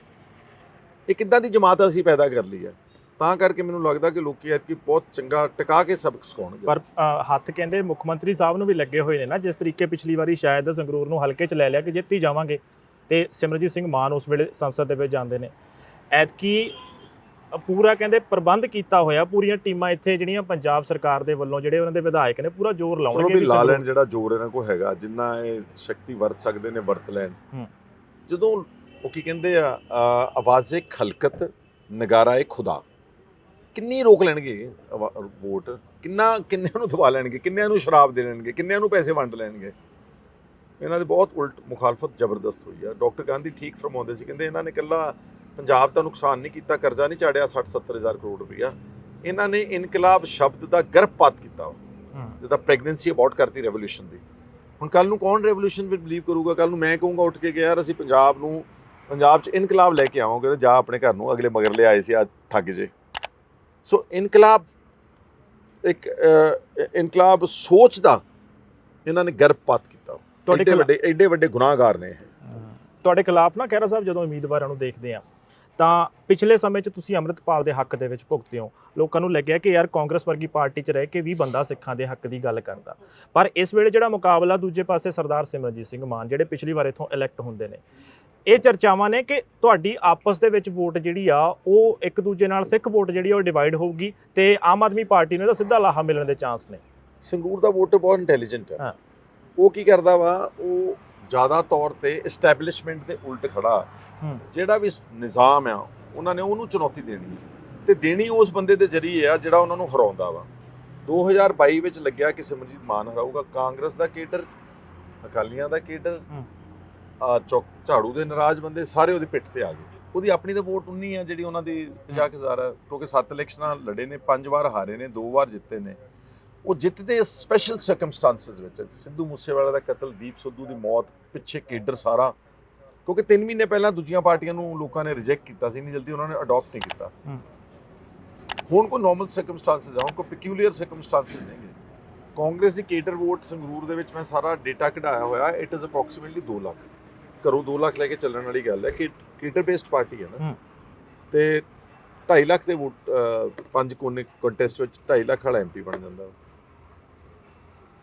ਇਹ ਕਿੱਦਾਂ ਦੀ ਜਮਾਤ ਅਸੀਂ ਪੈਦਾ ਕਰ ਲਈ ਹੈ। ਤਾਂ ਕਰਕੇ ਮੈਨੂੰ ਲੱਗਦਾ ਕਿ ਲੋਕੀ ਐਤਕੀ ਬਹੁਤ ਚੰਗਾ ਟਿਕਾ ਕੇ ਸਬਕ ਸਿਖਾਉਣਗੇ। ਪਰ ਹੱਥ ਕਹਿੰਦੇ ਮੁੱਖ ਮੰਤਰੀ ਸਾਹਿਬ ਨੂੰ ਵੀ ਲੱਗੇ ਹੋਏ ਨੇ ਨਾ ਜਿਸ ਤਰੀਕੇ ਪਿਛਲੀ ਵਾਰੀ ਸ਼ਾਇਦ ਸੰਗਰੂਰ ਨੂੰ ਹਲਕੇ 'ਚ ਲੈ ਲਿਆ ਕਿ ਜਿੱਤੀ ਜਾਵਾਂਗੇ। ਤੇ ਸਿਮਰਜੀਤ ਸਿੰਘ ਮਾਨ ਉਸ ਵੇਲੇ ਸੰਸਦ ਦੇ ਵਿੱਚ ਜਾਂਦੇ ਨੇ। ਐਤਕੀ ਪੂਰਾ ਕਹਿੰਦੇ ਪ੍ਰਬੰਧ ਕੀਤਾ ਹੋਇਆ ਪੂਰੀਆਂ ਟੀਮਾਂ ਇੱਥੇ ਜਿਹੜੀਆਂ ਪੰਜਾਬ ਸਰਕਾਰ ਦੇ ਵੱਲੋਂ ਜਿਹੜੇ ਉਹਨਾਂ ਦੇ ਵਿਧਾਇਕ ਨੇ ਪੂਰਾ ਜ਼ੋਰ ਲਾਉਣਗੇ ਵੀ ਲਾ ਲੈਣ ਜਿਹੜਾ ਜ਼ੋਰ ਇਹਨਾਂ ਕੋਲ ਹੈਗਾ ਜਿੰਨਾ ਇਹ ਸ਼ਕਤੀ ਵਰਤ ਸਕਦੇ ਨੇ ਵਰਤ ਲੈਣ। ਜਦੋਂ ਉਹ ਕੀ ਕਹਿੰਦੇ ਆ ਆਵਾਜ਼ੇ ਖਲਕਤ ਨਗਾਰਾ ਏ ਖੁਦਾ। ਕਿੰਨੀ ਰੋਕ ਲੈਣਗੇ ਵੋਟ? ਕਿੰਨਾ ਕਿੰਨਿਆਂ ਨੂੰ ਦਬਾ ਲੈਣਗੇ? ਕਿੰਨਿਆਂ ਨੂੰ ਸ਼ਰਾਬ ਦੇ ਲੈਣਗੇ? ਕਿੰਨਿਆਂ ਨੂੰ ਪੈਸੇ ਵੰਡ ਲੈਣਗੇ? ਇਹਨਾਂ ਦੇ ਬਹੁਤ ਉਲਟ ਮੁਖਾਲਫਤ ਜ਼ਬਰਦਸਤ ਹੋਈ ਆ। ਡਾਕਟਰ ਗਾਂਧੀ ਠੀਕ ਫਰਮਾਉਂਦੇ ਸੀ ਕਹਿੰਦੇ ਇਹਨਾਂ ਨੇ ਇਕੱਲਾ ਪੰਜਾਬ ਦਾ ਨੁਕਸਾਨ ਨਹੀਂ ਕੀਤਾ ਕਰਜ਼ਾ ਨਹੀਂ ਚਾੜਿਆ 60 70 ਹਜ਼ਾਰ ਕਰੋੜ ਰੁਪਈਆ। ਇਹਨਾਂ ਨੇ ਇਨਕਲਾਬ ਸ਼ਬਦ ਦਾ ਗਰਭਪਾਤ ਕੀਤਾ। ਜਿੱਦਾਂ ਪ੍ਰੈਗਨੈਂਸੀ ਅਬਾਊਟ ਕਰਤੀ ਰੈਵੋਲੂਸ਼ਨ ਦੀ। ਹੁਣ ਕੱਲ ਨੂੰ ਕੌਣ ਰੈਵੋਲੂਸ਼ਨ ਵਿੱਚ ਬਲੀਵ ਕਰੂਗਾ? ਕੱਲ ਨੂੰ ਮੈਂ ਕਹੂੰਗਾ ਉੱਠ ਕੇ ਕਿ ਯਾਰ ਅਸੀਂ ਪੰਜਾਬ ਨੂੰ ਪੰਜਾਬ 'ਚ ਇਨਕਲਾਬ ਲੈ ਕੇ ਆਵਾਂਗੇ ਤੇ ਜਾ ਆਪਣੇ ਘਰ ਨੂੰ ਅਗਲੇ ਮਗਰਲੇ ਆਏ ਸੀ ਆ ਠੱਗ ਜੇ। ਸੋ ਇਨਕਲਾਬ ਇੱਕ ਇਨਕਲਾਬ ਸੋਚ ਦਾ ਇਹਨਾਂ ਨੇ ਗਰਭਪਾਤ ਕੀਤਾ। ਤੁਹਾਡੇ ਵੱਡੇ ਐਡੇ ਵੱਡੇ ਗੁਨਾਹਗਾਰ ਨੇ ਇਹ। ਤੁਹਾਡੇ ਖਿਲਾਫ ਨਾ ਖਹਿਰਾ ਸਾਹਿਬ ਜਦੋਂ ਉਮੀਦਵਾਰਾਂ ਨੂੰ ਦੇਖਦੇ ਆ ਤਾਂ ਪਿਛਲੇ ਸਮੇਂ 'ਚ ਤੁਸੀਂ ਅੰਮ੍ਰਿਤਪਾਲ ਦੇ ਹੱਕ ਦੇ ਵਿੱਚ ਭੁਗਤੇ ਹੋ। ਲੋਕਾਂ ਨੂੰ ਲੱਗਿਆ ਕਿ ਯਾਰ ਕਾਂਗਰਸ ਵਰਗੀ ਪਾਰਟੀ 'ਚ ਰਹਿ ਕੇ ਵੀ ਬੰਦਾ ਸਿੱਖਾਂ ਦੇ ਹੱਕ ਦੀ ਗੱਲ ਕਰਦਾ। ਪਰ ਇਸ ਵੇਲੇ ਜਿਹੜਾ ਮੁਕਾਬਲਾ ਦੂਜੇ ਪਾਸੇ ਸਰਦਾਰ ਸਿਮਰਨਜੀਤ ਸਿੰਘ ਮਾਨ ਜਿਹੜੇ ਪਿਛਲੀ ਵਾਰ ਇੱਥੋਂ ਇਲੈਕਟ ਹੁੰਦੇ ਨੇ ਇਹ ਚਰਚਾਵਾਂ ਨੇ ਕਿ ਤੁਹਾਡੀ ਆਪਸ ਦੇ ਵਿੱਚ ਵੋਟ ਜਿਹੜੀ ਆ ਉਹ ਇੱਕ ਦੂਜੇ ਨਾਲ ਸਿੱਖ ਵੋਟ ਜਿਹੜੀ ਉਹ ਡਿਵਾਈਡ ਹੋਊਗੀ ਤੇ ਆਮ ਆਦਮੀ ਪਾਰਟੀ ਨੂੰ ਇਹਦਾ ਸਿੱਧਾ ਲਾਹਾ ਮਿਲਣ ਦੇ ਚਾਂਸ ਨੇ। ਸੰਗਰੂਰ ਦਾ ਵੋਟਰ ਬਹੁਤ ਇੰਟੈਲੀਜੈਂਟ ਹੈ। ਉਹ ਕੀ ਕਰਦਾ ਵਾ? ਉਹ ਜ਼ਿਆਦਾ ਤੌਰ ਤੇ ਐਸਟੈਬਲਿਸ਼ਮੈਂਟ ਦੇ ਉਲਟ ਖੜਾ। ਜਿਹੜਾ ਵੀ ਨਿਜ਼ਾਮ ਆ ਉਹਨਾਂ ਨੇ ਉਹਨੂੰ ਚੁਣੌਤੀ ਦੇਣੀ ਹੈ। ਤੇ ਦੇਣੀ ਉਸ ਬੰਦੇ ਦੇ ਜਰੀਏ ਆ ਜਿਹੜਾ ਉਹਨਾਂ ਨੂੰ ਹਰਾਉਂਦਾ ਵਾ। 2022 ਵਿੱਚ ਲੱਗਿਆ ਕਿ ਸਿਮਰਜੀਤ ਮਾਨ ਹਰਾਊਗਾ ਕਾਂਗਰਸ ਦਾ ਕੇਡਰ ਅਕਾਲੀਆਂ ਦਾ ਕੇਡਰ ਹੂੰ। ਆ ਚੌਕ ਝਾੜੂ ਦੇ ਨਾਰਾਜ਼ ਬੰਦੇ ਸਾਰੇ ਉਹਦੀ ਪਿੱਠ ਤੇ ਆ ਗਏ। ਉਹਦੀ ਆਪਣੀ ਤਾਂ ਵੋਟ ਉਨੀ ਆ ਜਿਹੜੀ ਉਹਨਾਂ ਦੀ 50000 ਆ ਕਿਉਂਕਿ ਸੱਤ ਇਲੈਕਸ਼ਨਾਂ ਲੜੇ ਨੇ ਪੰਜ ਵਾਰ ਹਾਰੇ ਨੇ ਦੋ ਵਾਰ ਜਿੱਤੇ ਨੇ। ਉਹ ਜਿੱਤਦੇ ਸਪੈਸ਼ਲ ਸਰਕਮਸਟੈਂਸਸ ਵਿੱਚ ਸਿੱਧੂ ਮੂਸੇਵਾਲਾ ਦਾ ਕਤਲ ਦੀਪ ਸਿੱਧੂ ਦੀ ਮੌਤ ਪਿੱਛੇ ਕੇਡਰ ਸਾਰਾ ਕਿਉਂਕਿ 3 ਮਹੀਨੇ ਪਹਿਲਾਂ ਦੂਜੀਆਂ ਪਾਰਟੀਆਂ ਨੂੰ ਲੋਕਾਂ ਨੇ ਰਿਜੈਕਟ ਕੀਤਾ ਸੀ ਨਹੀਂ ਜਲਦੀ ਉਹਨਾਂ ਨੇ ਅਡਾਪਟ ਨਹੀਂ ਕੀਤਾ। ਹੁਣ ਕੋਈ ਨਾਰਮਲ ਸਰਕਮਸਟੈਂਸਸ ਆ ਹੁਣ ਕੋਈ ਪੈਕਿਊਲੀਅਰ ਸਰਕਮਸਟੈਂਸਸ ਨੇਗੇ ਕਾਂਗਰਸ ਦੀ ਕੇਡਰ ਵੋਟ ਸੰਗਰੂਰ ਦੇ ਵਿੱਚ ਮੈਂ ਸਾਰਾ ਡੇਟਾ ਕਢਾਇਆ ਹੋਇਆ ਇਟ ਇਜ਼ ਅਪਰੋਕਸੀਮੇਟਲੀ 2 ਲੱਖ ਘਰੋਂ 2 ਲੱਖ ਲੈ ਕੇ ਚੱਲਣ ਵਾਲੀ ਗੱਲ ਹੈ ਕਿ ਕੇਡਰ ਬੇਸਡ ਪਾਰਟੀ ਹੈ ਨਾ। ਤੇ 2.5 ਲੱਖ ਦੇ ਵੋਟ ਪੰਜ ਕੋਨੇ ਕੰਟੈਸਟ ਵਿੱਚ 2.5 ਲੱਖ ਵਾਲਾ ਐਮਪੀ ਬਣ ਜਾਂਦਾ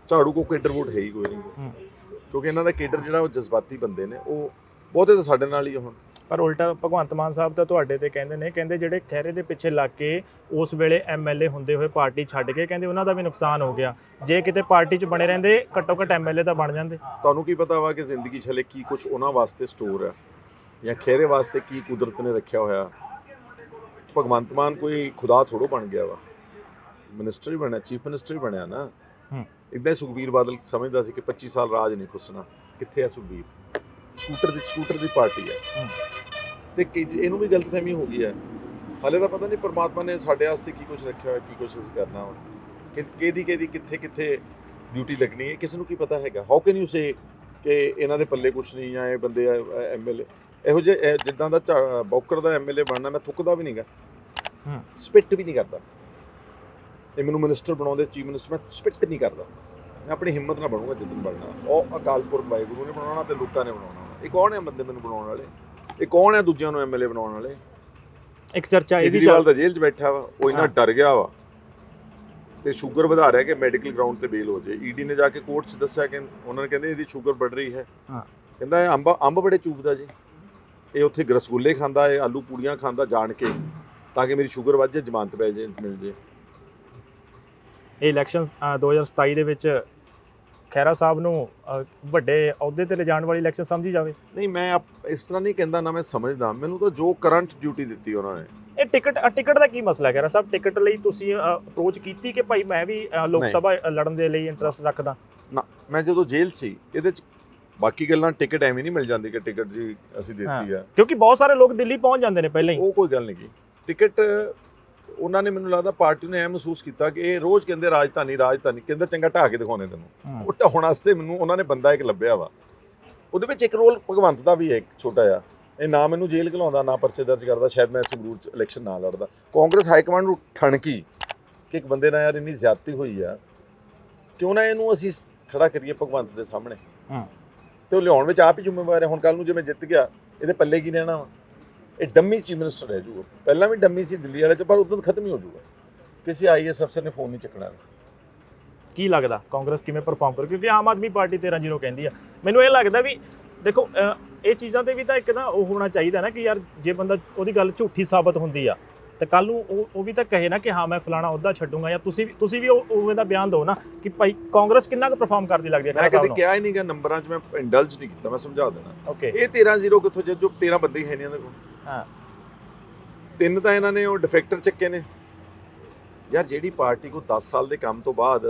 ਝਾੜੂ ਕੋ ਕੇਡਰ ਵੋਟ ਹੈ ਹੀ ਕੋਈ ਨਹੀਂ। ਕਿਉਂਕਿ ਇਹਨਾਂ ਦਾ ਕੇਡਰ ਜਿਹੜਾ ਉਹ ਜਜ਼ਬਾਤੀ ਬੰਦੇ ਨੇ ਉਹ ਬਹੁਤੇ ਤਾਂ ਸਾਡੇ ਨਾਲ ਹੀ ਆ ਹੁਣ। ਪਰ ਉਲਟਾ ਭਗਵੰਤ ਮਾਨ ਸਾਹਿਬ ਤਾਂ ਤੁਹਾਡੇ ਤੇ ਕਹਿੰਦੇ ਨੇ ਕਹਿੰਦੇ ਜਿਹੜੇ ਖਹਿਰੇ ਦੇ ਪਿੱਛੇ ਲੱਗ ਕੇ ਉਸ ਵੇਲੇ ਐਮਐਲਏ ਹੁੰਦੇ ਹੋਏ ਪਾਰਟੀ ਛੱਡ ਕੇ ਕਹਿੰਦੇ ਉਹਨਾਂ ਦਾ ਵੀ ਨੁਕਸਾਨ ਹੋ ਗਿਆ। ਜੇ ਕਿਤੇ ਪਾਰਟੀ 'ਚ ਬਣੇ ਰਹਿੰਦੇ ਘੱਟੋ ਘੱਟ ਐਮਐਲਏ ਤਾਂ ਬਣ ਜਾਂਦੇ। ਤੁਹਾਨੂੰ ਕੀ ਪਤਾ ਵਾ ਕਿ ਜ਼ਿੰਦਗੀ ਹਲੇ ਕੀ ਕੁਝ ਉਹਨਾਂ ਵਾਸਤੇ ਸਟੋਰ ਹੈ ਜਾਂ ਖੇਰੇ ਵਾਸਤੇ ਕੀ ਕੁਦਰਤ ਨੇ ਰੱਖਿਆ ਹੋਇਆ। ਭਗਵੰਤ ਮਾਨ ਕੋਈ ਖੁਦਾ ਥੋੜੋ ਬਣ ਗਿਆ ਵਾ। ਮਿਨਿਸਟਰ ਹੀ ਬਣਿਆ ਚੀਫ ਮਿਨਿਸਟਰ ਹੀ ਬਣਿਆ ਨਾ। ਇਦਾਂ ਸੁਖਬੀਰ ਬਾਦਲ ਸਮਝਦਾ ਸੀ ਕਿ 25 ਸਾਲ ਰਾਜ ਨਹੀਂ ਖੁੱਸਣਾ। ਕਿੱਥੇ ਹੈ ਸੁਖਬੀਰ? ਸਕੂਟਰ ਦੀ ਸਕੂਟਰ ਦੀ ਪਾਰਟੀ ਹੈ। ਹੂੰ। ਤੇ ਕਿ ਇਹਨੂੰ ਵੀ ਗਲਤਫਹਿਮੀ ਹੋ ਗਈ ਹੈ ਹਲੇ ਤਾਂ ਪਤਾ ਨਹੀਂ ਪਰਮਾਤਮਾ ਨੇ ਸਾਡੇ ਵਾਸਤੇ ਕੀ ਕੁਝ ਰੱਖਿਆ ਹੋਇਆ ਕੀ ਕੁਝ ਅਸੀਂ ਕਰਨਾ ਵਾ। ਕਿ ਕਿਹਦੀ ਕਿਹਦੀ ਕਿੱਥੇ ਕਿੱਥੇ ਡਿਊਟੀ ਲੱਗਣੀ ਹੈ ਕਿਸੇ ਨੂੰ ਕੀ ਪਤਾ ਹੈਗਾ। ਹਾਊ ਕੈਨ ਯੂ ਸੇ ਕਿ ਇਹਨਾਂ ਦੇ ਪੱਲੇ ਕੁਝ ਨਹੀਂ ਆ ਇਹ ਬੰਦੇ ਐਮਐਲਏ ਇਹੋ ਜਿਹੇ ਜਿੱਦਾਂ ਦਾ ਬੌਕਰ ਦਾ ਐਮਐਲਏ ਬਣਨਾ ਮੈਂ ਥੁੱਕਦਾ ਵੀ ਨਹੀਂਗਾ। ਹੂੰ। ਸਪਿੱਟ ਵੀ ਨਹੀਂ ਕਰਦਾ। ਇਹ ਮੈਨੂੰ ਮਿਨਿਸਟਰ ਬਣਾਉਂਦੇ ਚੀਫ ਮਿਨਿਸਟਰ ਮੈਂ ਸਪਿੱਟ ਨਹੀਂ ਕਰਦਾ। ਮੈਂ ਆਪਣੀ ਹਿੰਮਤ ਨਾਲ ਬਣੂੰਗਾ ਜਿੱਦਨ ਬਣਨਾ। ਉਹ ਅਕਾਲ ਪੁਰਖ ਵਾਹਿਗੁਰੂ ਨੇ ਬਣਾਉਣਾ ਤੇ ਲੋਕਾਂ ਨੇ ਬਣਾਉਣਾ। ਇਹ ਕੌਣ ਹੈ ਬੰਦੇ ਮੈਨੂੰ ਬਣਾਉਣ ਵਾਲੇ? ਇਹ ਕੌਣ ਹੈ ਦੂਜਿਆਂ ਨੂੰ ਐਮਐਲਏ ਬਣਾਉਣ ਵਾਲੇ? ਇੱਕ ਚਰਚਾ ਇਹ ਵੀ ਕੇਜਰੀਵਾਲ ਚੱਲ ਤਾਂ ਜੇਲ੍ਹ 'ਚ ਬੈਠਾ ਵਾ ਉਹ ਇੰਨਾ। ਡਰ ਗਿਆ ਵਾ। ਤੇ ਸ਼ੂਗਰ ਵਧਾ ਰਿਹਾ ਕਿ ਮੈਡੀਕਲ ਗਰਾਊਂਡ ਤੇ ਬੇਲ ਹੋ ਜਾਏ। ਈਡੀ ਨੇ ਜਾ ਕੇ ਕੋਰਟ 'ਚ ਦੱਸਿਆ ਕਿ ਉਹਨਾਂ ਨੇ ਕਹਿੰਦੇ ਇਹਦੀ ਸ਼ੂਗਰ ਵੱਧ ਰਹੀ ਹੈ। ਹਾਂ। ਕਹਿੰਦਾ ਇਹ ਅੰਬ ਅੰਬ ਬੜੇ ਚੂਪਦਾ ਜੀ। ਇਹ ਉੱਥੇ ਰਸਗੁੱਲੇ ਖਾਂਦਾ ਇਹ ਆਲੂ ਪੂੜੀਆਂ ਖਾਂਦਾ ਜਾਣ ਕੇ ਤਾਂ ਕਿ ਮੇਰੀ ਸ਼ੂਗਰ ਵੱਧ ਜਾਏ ਜ਼ਮਾਨਤ ਪੈ ਜਾਏ ਮਿਲ ਜਾਏ। ਇਹ ਇਲੈਕਸ਼ਨ 2027 ਦੇ ਵਿੱਚ ਖਹਿਰਾ ਸਾਹਿਬ ਨੂੰ ਵੱਡੇ ਅਹੁਦੇ ਤੇ ਲਿਜਾਣ ਵਾਲੀ ਇਲੈਕਸ਼ਨ ਸਮਝੀ ਜਾਵੇ। ਨਹੀਂ ਮੈਂ ਇਸ ਤਰ੍ਹਾਂ ਨਹੀਂ ਕਹਿੰਦਾ ਨਾ ਮੈਂ ਸਮਝਦਾ। ਮੈਨੂੰ ਤਾਂ ਜੋ ਕਰੰਟ ਡਿਊਟੀ ਦਿੱਤੀ ਉਹਨਾਂ ਨੇ। ਇਹ ਟਿਕਟ ਟਿਕਟ ਦਾ ਕੀ ਮਸਲਾ ਹੈ ਖਹਿਰਾ ਸਾਹਿਬ? ਟਿਕਟ ਲਈ ਤੁਸੀਂ ਅਪਰੋਚ ਕੀਤੀ ਕਿ ਭਾਈ ਮੈਂ ਵੀ ਲੋਕ। ਸਭਾ ਲੜਨ ਦੇ ਲਈ ਇੰਟਰਸਟ ਰੱਖਦਾ? ਨਾ ਮੈਂ ਜਦੋਂ ਜੇਲ੍ਹ ਸੀ ਇਹਦੇ 'ਚ ਬਾਕੀ ਗੱਲਾਂ ਟਿਕਟ ਐਵੇਂ ਨਹੀਂ ਮਿਲ ਜਾਂਦੀ ਕਿ ਟਿਕਟ ਜੀ ਅਸੀਂ ਦਿੱਤੀ ਆ। ਕਿਉਂਕਿ ਬਹੁਤ ਸਾਰੇ ਲੋਕ ਦਿੱਲੀ ਪਹੁੰਚ ਜਾਂਦੇ ਨੇ ਪਹਿਲਾਂ ਹੀ। ਉਹ ਕੋਈ ਗੱਲ ਨਹੀਂ ਗੀ। ਟਿਕਟ ਉਹਨਾਂ ਨੇ ਮੈਨੂੰ ਲੱਗਦਾ ਪਾਰਟੀ ਨੇ ਐ ਮਹਿਸੂਸ ਕੀਤਾ ਕਿ ਇਹ ਰੋਜ਼ ਕਹਿੰਦੇ ਰਾਜਧਾਨੀ ਰਾਜਧਾਨੀ ਕਹਿੰਦਾ ਚੰਗਾ ਢਾਹ ਕੇ ਦਿਖਾਉਣੇ ਤੈਨੂੰ। ਉਹ ਢਾਉਣ ਵਾਸਤੇ ਮੈਨੂੰ ਉਹਨਾਂ ਨੇ ਬੰਦਾ ਇੱਕ ਲੱਭਿਆ ਵਾ। ਉਹਦੇ ਵਿੱਚ ਇੱਕ ਰੋਲ ਭਗਵੰਤ ਦਾ ਵੀ ਹੈ ਇੱਕ ਛੋਟਾ ਜਿਹਾ। ਇਹ ਨਾ ਮੈਨੂੰ ਜੇਲ੍ਹ ਘਲਾਉਂਦਾ ਨਾ ਪਰਚੇ ਦਰਜ ਕਰਦਾ ਸ਼ਾਇਦ ਮੈਂ ਸੰਗਰੂਰ ਚ ਇਲੈਕਸ਼ਨ ਨਾ ਲੜਦਾ। ਕਾਂਗਰਸ ਹਾਈ ਕਮਾਂਡ ਨੂੰ ਠਣਕੀ ਕਿ ਇੱਕ ਬੰਦੇ ਨਾਲ ਯਾਰ ਇੰਨੀ ਜ਼ਿਆਦਤੀ ਹੋਈ ਆ। ਕਿਉਂ ਨਾ ਇਹਨੂੰ ਅਸੀਂ ਖੜਾ ਕਰੀਏ ਭਗਵੰਤ ਦੇ ਸਾਹਮਣੇ? ਹੂੰ। ਤੇ ਉਹ ਲਿਆਉਣ ਵਿੱਚ ਆਪ ਹੀ ਜ਼ਿੰਮੇਵਾਰ ਹੈ। ਹੁਣ ਕੱਲ ਨੂੰ ਜੇ ਮੈਂ ਜਿੱਤ ਗਿਆ ਇਹਦੇ ਪੱਲੇ ਕੀ ਰਹਿਣਾ ਵਾ? ਇਹ ਡੰਮੀ ਚੀਫ ਮਿਨਿਸਟਰ ਰਹਿ ਜਾਊਗਾ। ਪਹਿਲਾਂ ਵੀ ਡੰਮੀ ਸੀ ਦਿੱਲੀ ਵਾਲੇ ਚ ਪਰ ਉਦੋਂ ਖਤਮ ਹੀ ਹੋ ਜਾਊਗਾ। ਕਿਸੇ ਆਈਐਸ ਅਫਸਰ ਨੇ ਫੋਨ ਨਹੀਂ ਚੱਕਣਾ। ਕੀ ਲੱਗਦਾ? ਕਾਂਗਰਸ ਕਿਵੇਂ ਪਰਫਾਰਮ ਕਰੂ? ਕਿਉਂਕਿ ਆਮ ਆਦਮੀ ਪਾਰਟੀ 13 ਜ਼ੀਰੋ ਕਹਿੰਦੀ ਆ। ਮੈਨੂੰ ਇਹ ਲੱਗਦਾ ਵੀ ਦੇਖੋ ਇਹ ਚੀਜ਼ਾਂ ਤੇ ਵੀ ਤਾਂ ਇੱਕ ਨਾ ਉਹ ਹੋਣਾ ਚਾਹੀਦਾ ਨਾ ਕਿ ਯਾਰ ਜੇ ਬੰਦਾ ਉਹਦੀ ਗੱਲ ਝੂਠੀ ਸਾਬਤ ਹੁੰਦੀ ਆ ਤੇ ਕੱਲ ਨੂੰ ਉਹ ਉਹ ਵੀ ਤਾਂ ਕਹੇ ਨਾ ਕਿ ਹਾਂ ਮੈਂ ਫਲਾਣਾ ਅਹੁਦਾ ਛੱਡੂੰਗਾ ਜਾਂ ਤੁਸੀਂ ਵੀ ਤੁਸੀਂ ਵੀ ਉਹ ਉਵੇਂ ਦਾ ਬਿਆਨ ਦਿਓ ਨਾ ਕਿ ਭਾਈ ਕਾਂਗਰਸ ਕਿੰਨਾ ਕੁ ਪਰਫਾਰਮ ਕਰਦੀ ਲੱਗਦੀ ਹੈ ਮੈਂ ਕਦੇ ਕਿਹਾ ਹੀ ਨਹੀਂਗਾ ਨੰਬਰਾਂ 'ਚ ਮੈਂ ਇੰਡਲਜ ਨਹੀਂ ਕੀਤਾ ਮੈਂ ਸਮਝਾ ਦੇਣਾ। ਇਹ 13 ਜ਼ੀਰੋ ਕਿੱਥੋਂ ਜੇ ਜੋ 13 ਬੰਦੇ ਹੀ ਹੈ ਨਹੀਂ ਇਹਨਾਂ ਕੋਲ। ਹਾਂ। ਤਿੰਨ ਤਾਂ ਇਹਨਾਂ ਨੇ ਉਹ ਡਿਫੈਕਟਰ ਚੱਕੇ ਨੇ। ਯਾਰ ਜਿਹੜੀ ਪਾਰਟੀ ਕੋ 10 ਸਾਲ ਦੇ ਕੰਮ ਤੋਂ ਬਾਅਦ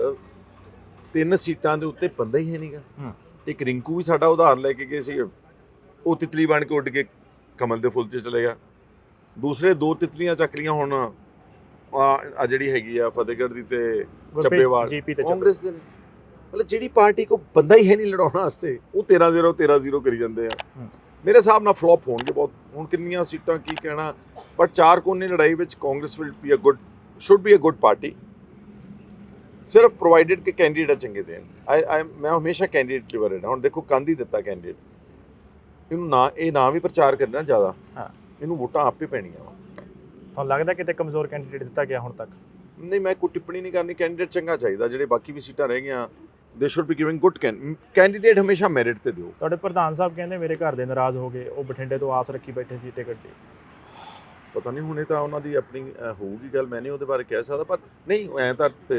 ਤਿੰਨ ਸੀਟਾਂ ਦੇ ਉੱਤੇ ਬੰਦਾ ਹੀ ਹੈ ਨਹੀਂਗਾ ਹੂੰ। ਇੱਕ ਰਿੰਕੂ ਵੀ ਸਾਡਾ ਉਧਾਰ ਲੈ ਕੇ ਗਏ ਸੀ। ਉਹ ਤਿਤਲੀ ਬਣ ਕੇ ਉੱਡ ਕੇ ਕਮਲ ਦੇ ਫੁੱਲ 'ਚ ਚਲੇ ਗਿਆ। ਦੂਸਰੇ ਦੋ ਤਿਤਲੀਆਂ ਚੱਕਰੀਆਂ ਹੁਣ ਆ ਜਿਹੜੀ ਹੈਗੀ ਆ ਫਤਿਹਗੜ੍ਹ ਦੀ ਤੇ ਚੱਬੇ ਕਾਂਗਰਸ ਦੇ ਨੇ। ਮਤਲਬ ਜਿਹੜੀ ਪਾਰਟੀ ਕੋ ਬੰਦਾ ਹੀ ਹੈ ਨਹੀਂ ਲੜਾਉਣ ਵਾਸਤੇ ਉਹ 13 0 13 0 ਕਰੀ ਜਾਂਦੇ ਆ। ਮੇਰੇ ਹਿਸਾਬ ਨਾਲ ਫਲॉप ਹੋਣਗੇ ਬਹੁਤ। ਹੁਣ ਕਿੰਨੀਆਂ ਸੀਟਾਂ ਕੀ ਕਹਿਣਾ? ਪਰ ਚਾਰ ਕੋਨੇ ਲੜਾਈ ਵਿੱਚ Congress will be a good should be a good party ਸਿਰਫ ਪ੍ਰੋਵਾਈਡਡ ਕਿ ਕੈਂਡੀਡੇਟ ਚੰਗੇ ਦੇਣ। ਆਈ ਆਈ ਮੈਂ ਹਮੇਸ਼ਾ ਕੈਂਡੀਡੇਟ ਲਿਵਰ ਰਹਿਣਾ ਹੁਣ ਦੇਖੋ ਕੰਧ ਹੀ ਦਿੱਤਾ ਕੈਂਡੀਡੇਟ ਇਹਨੂੰ ਨਾ ਇਹ ਨਾ ਵੀ ਪ੍ਰਚਾਰ ਕਰਨਾ ਜ਼ਿਆਦਾ। ਹਾਂ। ਇਹਨੂੰ ਵੋਟਾਂ ਆਪੇ ਪੈਣੀਆਂ ਵਾ। ਤੁਹਾਨੂੰ ਲੱਗਦਾ ਕਿਤੇ ਕਮਜ਼ੋਰ ਕੈਂਡੀਡੇਟ ਦਿੱਤਾ ਗਿਆ ਹੁਣ ਤੱਕ? ਨਹੀਂ ਮੈਂ ਕੋਈ ਟਿੱਪਣੀ ਨਹੀਂ ਕਰਨੀ। ਕੈਂਡੀਡੇਟ ਚੰਗਾ ਚਾਹੀਦਾ। ਜਿਹੜੇ ਬਾਕੀ ਵੀ ਸੀਟਾਂ ਰਹਿ ਗਈਆਂ they should be giving good candidate ਹਮੇਸ਼ਾ ਮੈਰਿਟ ਤੇ ਦਿਓ ਤੁਹਾਡੇ ਪ੍ਰਧਾਨ ਸਾਹਿਬ ਕਹਿੰਦੇ ਮੇਰੇ ਘਰ ਦੇ ਨਾਰਾਜ਼ ਹੋ ਗਏ ਉਹ ਬਠਿੰਡੇ ਤੋਂ ਆਸ ਰੱਖੀ ਬੈਠੇ ਸੀ ਟਿਕਟ ਦੀ ਪਤਾ ਨਹੀਂ ਹੁਣੇ ਤਾਂ ਉਹਨਾਂ ਦੀ ਆਪਣੀ ਹੋਊਗੀ ਗੱਲ ਮੈਂ ਨਹੀਂ ਉਹਦੇ ਬਾਰੇ ਕਹਿ ਸਕਦਾ ਪਰ ਨਹੀਂ ਐ ਤਾਂ ਤੇ,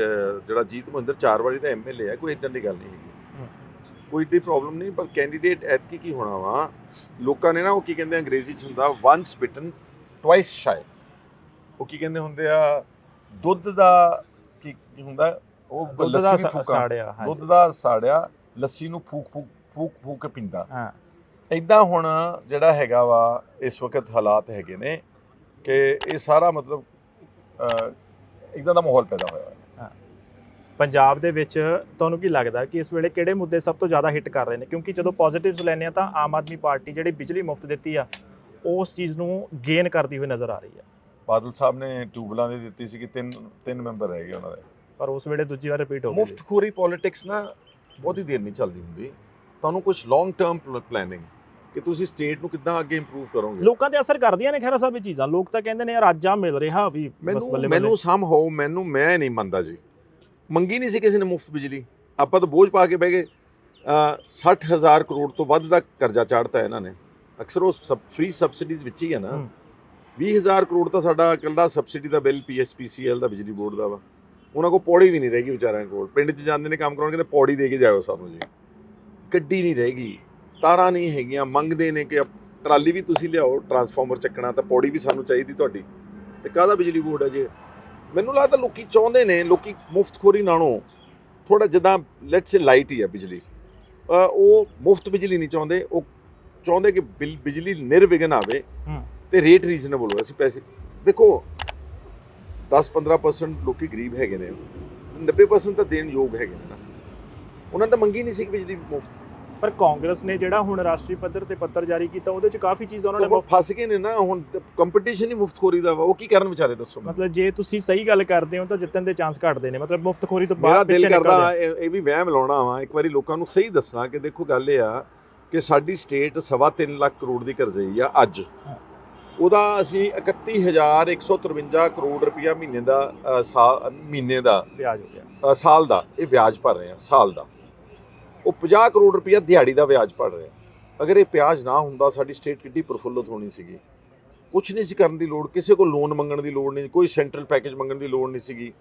ਜਿਹੜਾ ਜੀਤ ਮਹਿੰਦਰ ਚਾਰ ਵਾਰੀ ਦਾ ਐਮਐਲਏ ਹੈ ਕੋਈ ਇਦਾਂ ਦੀ ਗੱਲ ਨਹੀਂ ਹੈਗੀ। ਕੋਈ ਏਡੀ ਪ੍ਰੋਬਲਮ ਨਹੀਂ ਪਰ ਕੈਂਡੀਡੇਟ ਐਤਕੀ ਕੀ ਹੋਣਾ ਵਾ? ਲੋਕਾਂ ਨੇ ਨਾ ਉਹ ਕੀ ਕਹਿੰਦੇ ਆ ਅੰਗਰੇਜ਼ੀ ਚ ਹੁੰਦਾ ਵਾਂਸ ਬਿਟਨ ਟਵਾਈਸ ਸ਼ਾਈ ਉਹ ਕੀ ਕਹਿੰਦੇ ਹੁੰਦੇ ਆ ਦੁੱਧ ਦਾ ਕੀ ਕੀ ਹੁੰਦਾ ਉਹ ਦੁੱਧ ਦਾ ਲੱਸੀ ਨੂੰ ਸਾ- ਫੂਕਾਂ। ਸਾੜਿਆ ਹਾਂਜੀ। ਦੁੱਧ ਦਾ ਸਾੜਿਆ ਲੱਸੀ ਨੂੰ ਫੂਕ ਫੂਕ ਫੂਕ ਫੂਕ ਕੇ ਪੀਂਦਾ। ਹਾਂ। ਇਦਾਂ ਹੁਣ ਜਿਹੜਾ ਹੈਗਾ ਵਾ ਇਸ ਵਕਤ ਹਾਲਾਤ ਹੈਗੇ ਨੇ ਕਿ ਇਹ ਸਾਰਾ ਮਤਲਬ ਇਦਾਂ ਦਾ ਮਾਹੌਲ ਪੈਦਾ ਹੋਇਆ ਹੈ। ਪੰਜਾਬ ਦੇ ਵਿੱਚ ਤੁਹਾਨੂੰ ਕੀ ਲੱਗਦਾ ਕਿ ਇਸ ਵੇਲੇ ਕਿਹੜੇ ਮੁੱਦੇ ਸਭ ਤੋਂ ਜ਼ਿਆਦਾ ਹਿੱਟ ਕਰ ਰਹੇ ਨੇ? ਕਿਉਂਕਿ ਜਦੋਂ ਪੋਜ਼ਿਟਿਵਸ ਲੈਂਦੇ ਆ ਤਾਂ ਆਮ ਆਦਮੀ ਪਾਰਟੀ ਜਿਹੜੀ ਬਿਜਲੀ ਮੁਫਤ ਦਿੱਤੀ ਆ ਉਸ ਚੀਜ਼ ਨੂੰ ਗੇਨ ਕਰਦੀ ਹੋਈ ਨਜ਼ਰ ਆ ਰਹੀ ਆ। ਬਾਦਲ ਸਾਹਿਬ ਨੇ ਟਿਊਬਲਾਂ ਦੀ ਦਿੱਤੀ ਸੀ ਕਿ ਤਿੰਨ ਤਿੰਨ ਮੈਂਬਰ ਰਹਿ ਗਏ ਉਹਨਾਂ ਦੇ। ਪਰ ਉਸ ਵੇਲੇ ਦੂਜੀ ਵਾਰ ਰਿਪੀਟ ਹੋ ਗਈ ਮੁਫਤ ਖੋਰੀ ਪੋਲਿਟਿਕਸ ਨਾ ਬਹੁਤੀ ਦੇਰ ਨਹੀਂ ਚੱਲਦੀ ਹੁੰਦੀ। ਤੁਹਾਨੂੰ ਕੁਝ ਲੌਂਗ ਟਰਮ ਪਲੈਨਿੰਗ ਕਿ ਤੁਸੀਂ ਸਟੇਟ ਨੂੰ ਕਿੱਦਾਂ ਅੱਗੇ ਇੰਪਰੂਵ ਕਰੋਗੇ? ਲੋਕਾਂ ਤੇ ਅਸਰ ਕਰਦੀਆਂ ਨੇ ਖੈਰ ਸਭ ਇਹ ਚੀਜ਼ਾਂ। ਲੋਕ ਤਾਂ ਕਹਿੰਦੇ ਨੇ ਯਾਰ ਅੱਜ ਆ ਮਿਲ ਰਿਹਾ ਵੀ ਬਸ ਮੈਨੂੰ ਬੱਲੇ ਮੈਨੂੰ ਸਮ ਹੋ ਮੈਨੂੰ ਮੈਂ ਨਹੀਂ ਮੰਨਦਾ ਜੀ। ਮੰਗੀ ਨਹੀਂ ਸੀ ਕਿਸੇ ਨੇ ਮੁਫਤ ਬਿਜਲੀ। ਆਪਾਂ ਤਾਂ ਬੋਝ ਪਾ ਕੇ ਬਹਿ ਗਏ। ਅਹ 60000 ਕਰੋੜ ਤੋਂ ਵੱਧ ਦਾ ਕਰਜ਼ਾ ਚਾੜਤਾ ਇਹਨਾਂ ਨੇ। ਅਕਸਰ ਉਹ ਸਬ ਫ੍ਰੀ ਸਬਸਿਡੀਜ਼ ਵਿੱਚ ਹੀ ਹੈ ਨਾ। ਹੂੰ। 20000 ਕਰੋੜ ਤਾਂ ਸਾਡਾ ਇਕੱਲਾ ਸਬਸਿਡੀ ਦਾ ਬਿੱਲ ਪੀਐਸਪੀਸੀਐਲ ਦਾ ਬਿਜਲੀ ਬੋਰਡ ਦਾ ਵਾ। ਉਹਨਾਂ ਕੋਲ ਪੌੜੀ ਵੀ ਨਹੀਂ ਰਹੇਗੀ ਵਿਚਾਰਿਆਂ ਕੋਲ। ਪਿੰਡ 'ਚ ਜਾਂਦੇ ਨੇ ਕੰਮ ਕਰਾਉਣ ਕਹਿੰਦੇ ਪੌੜੀ ਦੇ ਕੇ ਜਾਇਓ ਸਾਨੂੰ ਜੀ। ਗੱਡੀ ਨਹੀਂ ਰਹੇਗੀ। ਤਾਰਾਂ ਨਹੀਂ ਹੈਗੀਆਂ ਮੰਗਦੇ ਨੇ ਕਿ ਟਰਾਲੀ ਵੀ ਤੁਸੀਂ ਲਿਆਓ ਟਰਾਂਸਫਾਰਮਰ ਚੱਕਣਾ ਤਾਂ ਪੌੜੀ ਵੀ ਸਾਨੂੰ ਚਾਹੀਦੀ ਤੁਹਾਡੀ। ਤੇ ਕਾਹਦਾ ਬਿਜਲੀ ਬੋਰਡ ਹੈ ਜੀ? ਮੈਨੂੰ ਲੱਗਦਾ ਲੋਕੀ ਚਾਹੁੰਦੇ ਨੇ ਲੋਕੀ ਮੁਫਤਖੋਰੀ ਨਾਲੋਂ ਥੋੜਾ ਜਿੱਦਾਂ ਲੈਟਸ ਸੇ ਲਾਈਟ ਹੀ ਆ ਬਿਜਲੀ। ਉਹ ਮੁਫਤ ਬਿਜਲੀ ਨਹੀਂ ਚਾਹੁੰਦੇ ਉਹ ਚਾਹੁੰਦੇ ਕਿ ਬਿਜਲੀ ਨਿਰਵਿਘਨ ਆਵੇ। ਤੇ ਰੇਟ ਰੀਜ਼ਨੇਬਲ ਹੋਵੇ ਅਸੀਂ ਪੈਸੇ ਦੇਖੋ 10-15% ਲੋਕੀ ਗਰੀਬ ਹੈਗੇ ਨੇ। 90% ਤਾਂ ਦੇਣ ਯੋਗ ਹੈਗੇ ਨੇ ਨਾ। ਉਹਨਾਂ ਤਾਂ ਮੰਗੀ ਨਹੀਂ ਸੀ ਕਿ ਬਿਜਲੀ ਮੁਫਤ। ਪਰ ਕਾਂਗਰਸ ਨੇ ਜਿਹੜਾ ਹੁਣ ਰਾਸ਼ਟਰੀ ਪੱਧਰ ਤੇ ਪੱਤਰ ਜਾਰੀ ਕੀਤਾ ਉਹਦੇ ਚ ਕਾਫੀ ਚੀਜ਼ਾਂ ਉਹਨਾਂ ਨੇ ਉਹ ਫਸ ਗਏ ਨੇ ਨਾ ਹੁਣ ਕੰਪੀਟੀਸ਼ਨ ਹੀ ਮੁਫਤਖੋਰੀ ਦਾ ਵਾ। ਉਹ ਕੀ ਕਰਨ ਵਿਚਾਰੇ ਦੱਸੋ ਮਤਲਬ ਜੇ ਤੁਸੀਂ ਸਹੀ ਗੱਲ ਕਰਦੇ ਹੋ ਤਾਂ ਜਿੱਤਣ ਦੇ ਚਾਂਸ ਘਟਦੇ ਨੇ। ਮਤਲਬ ਮੁਫਤਖੋਰੀ ਤੋਂ ਮੇਰਾ ਬਾਅਦ ਦਿਲ ਪਿੱਛੇ ਕਰਦਾ ਨਿਕਲਦੇ ਇਹ ਇਹ ਵੀ ਵਹਿਮ ਲਾਉਣਾ ਵਾ। ਇੱਕ ਵਾਰੀ ਲੋਕਾਂ ਨੂੰ ਸਹੀ ਦੱਸਣਾ ਕਿ ਦੇਖੋ ਗੱਲ ਇਹ ਆ ਕਿ ਸਾਡੀ ਸਟੇਟ ਸਵਾ ਤਿੰਨ ਲੱਖ ਕਰੋੜ ਦੀ ਕਰਜ਼ਈ ਆ ਅੱਜ। ਉਹਦਾ ਅਸੀਂ 31153 ਕਰੋੜ ਰੁਪਇਆ ਮਹੀਨੇ ਦਾ ਸਾਲ ਮਹੀਨੇ ਦਾ ਵਿਆਜ ਹੋ ਗਿਆ। ਸਾਲ ਦਾ ਇਹ ਵਿਆਜ ਭਰ ਰਹੇ ਆ ਸਾਲ ਦਾ। ਉਹ 50 ਕਰੋੜ ਰੁਪਇਆ ਦਿਹਾੜੀ ਦਾ ਵਿਆਜ ਭਰ ਰਹੇ ਆ ਅਗਰ ਇਹ ਵਿਆਜ ਨਾ ਹੁੰਦਾ ਸਾਡੀ ਸਟੇਟ ਕਿੰਨੀ ਪ੍ਰਫੁੱਲਤ ਹੋਣੀ ਸੀਗੀ। ਕੁਝ ਨਹੀਂ ਸੀ ਕਰਨ ਦੀ ਲੋੜ ਕਿਸੇ ਕੋਲ ਲੋਨ ਮੰਗਣ ਦੀ ਲੋੜ ਨਹੀਂ ਕੋਈ ਸੈਂਟਰਲ ਪੈਕੇਜ ਮੰਗਣ ਦੀ ਲੋੜ ਨਹੀਂ ਸੀਗੀ।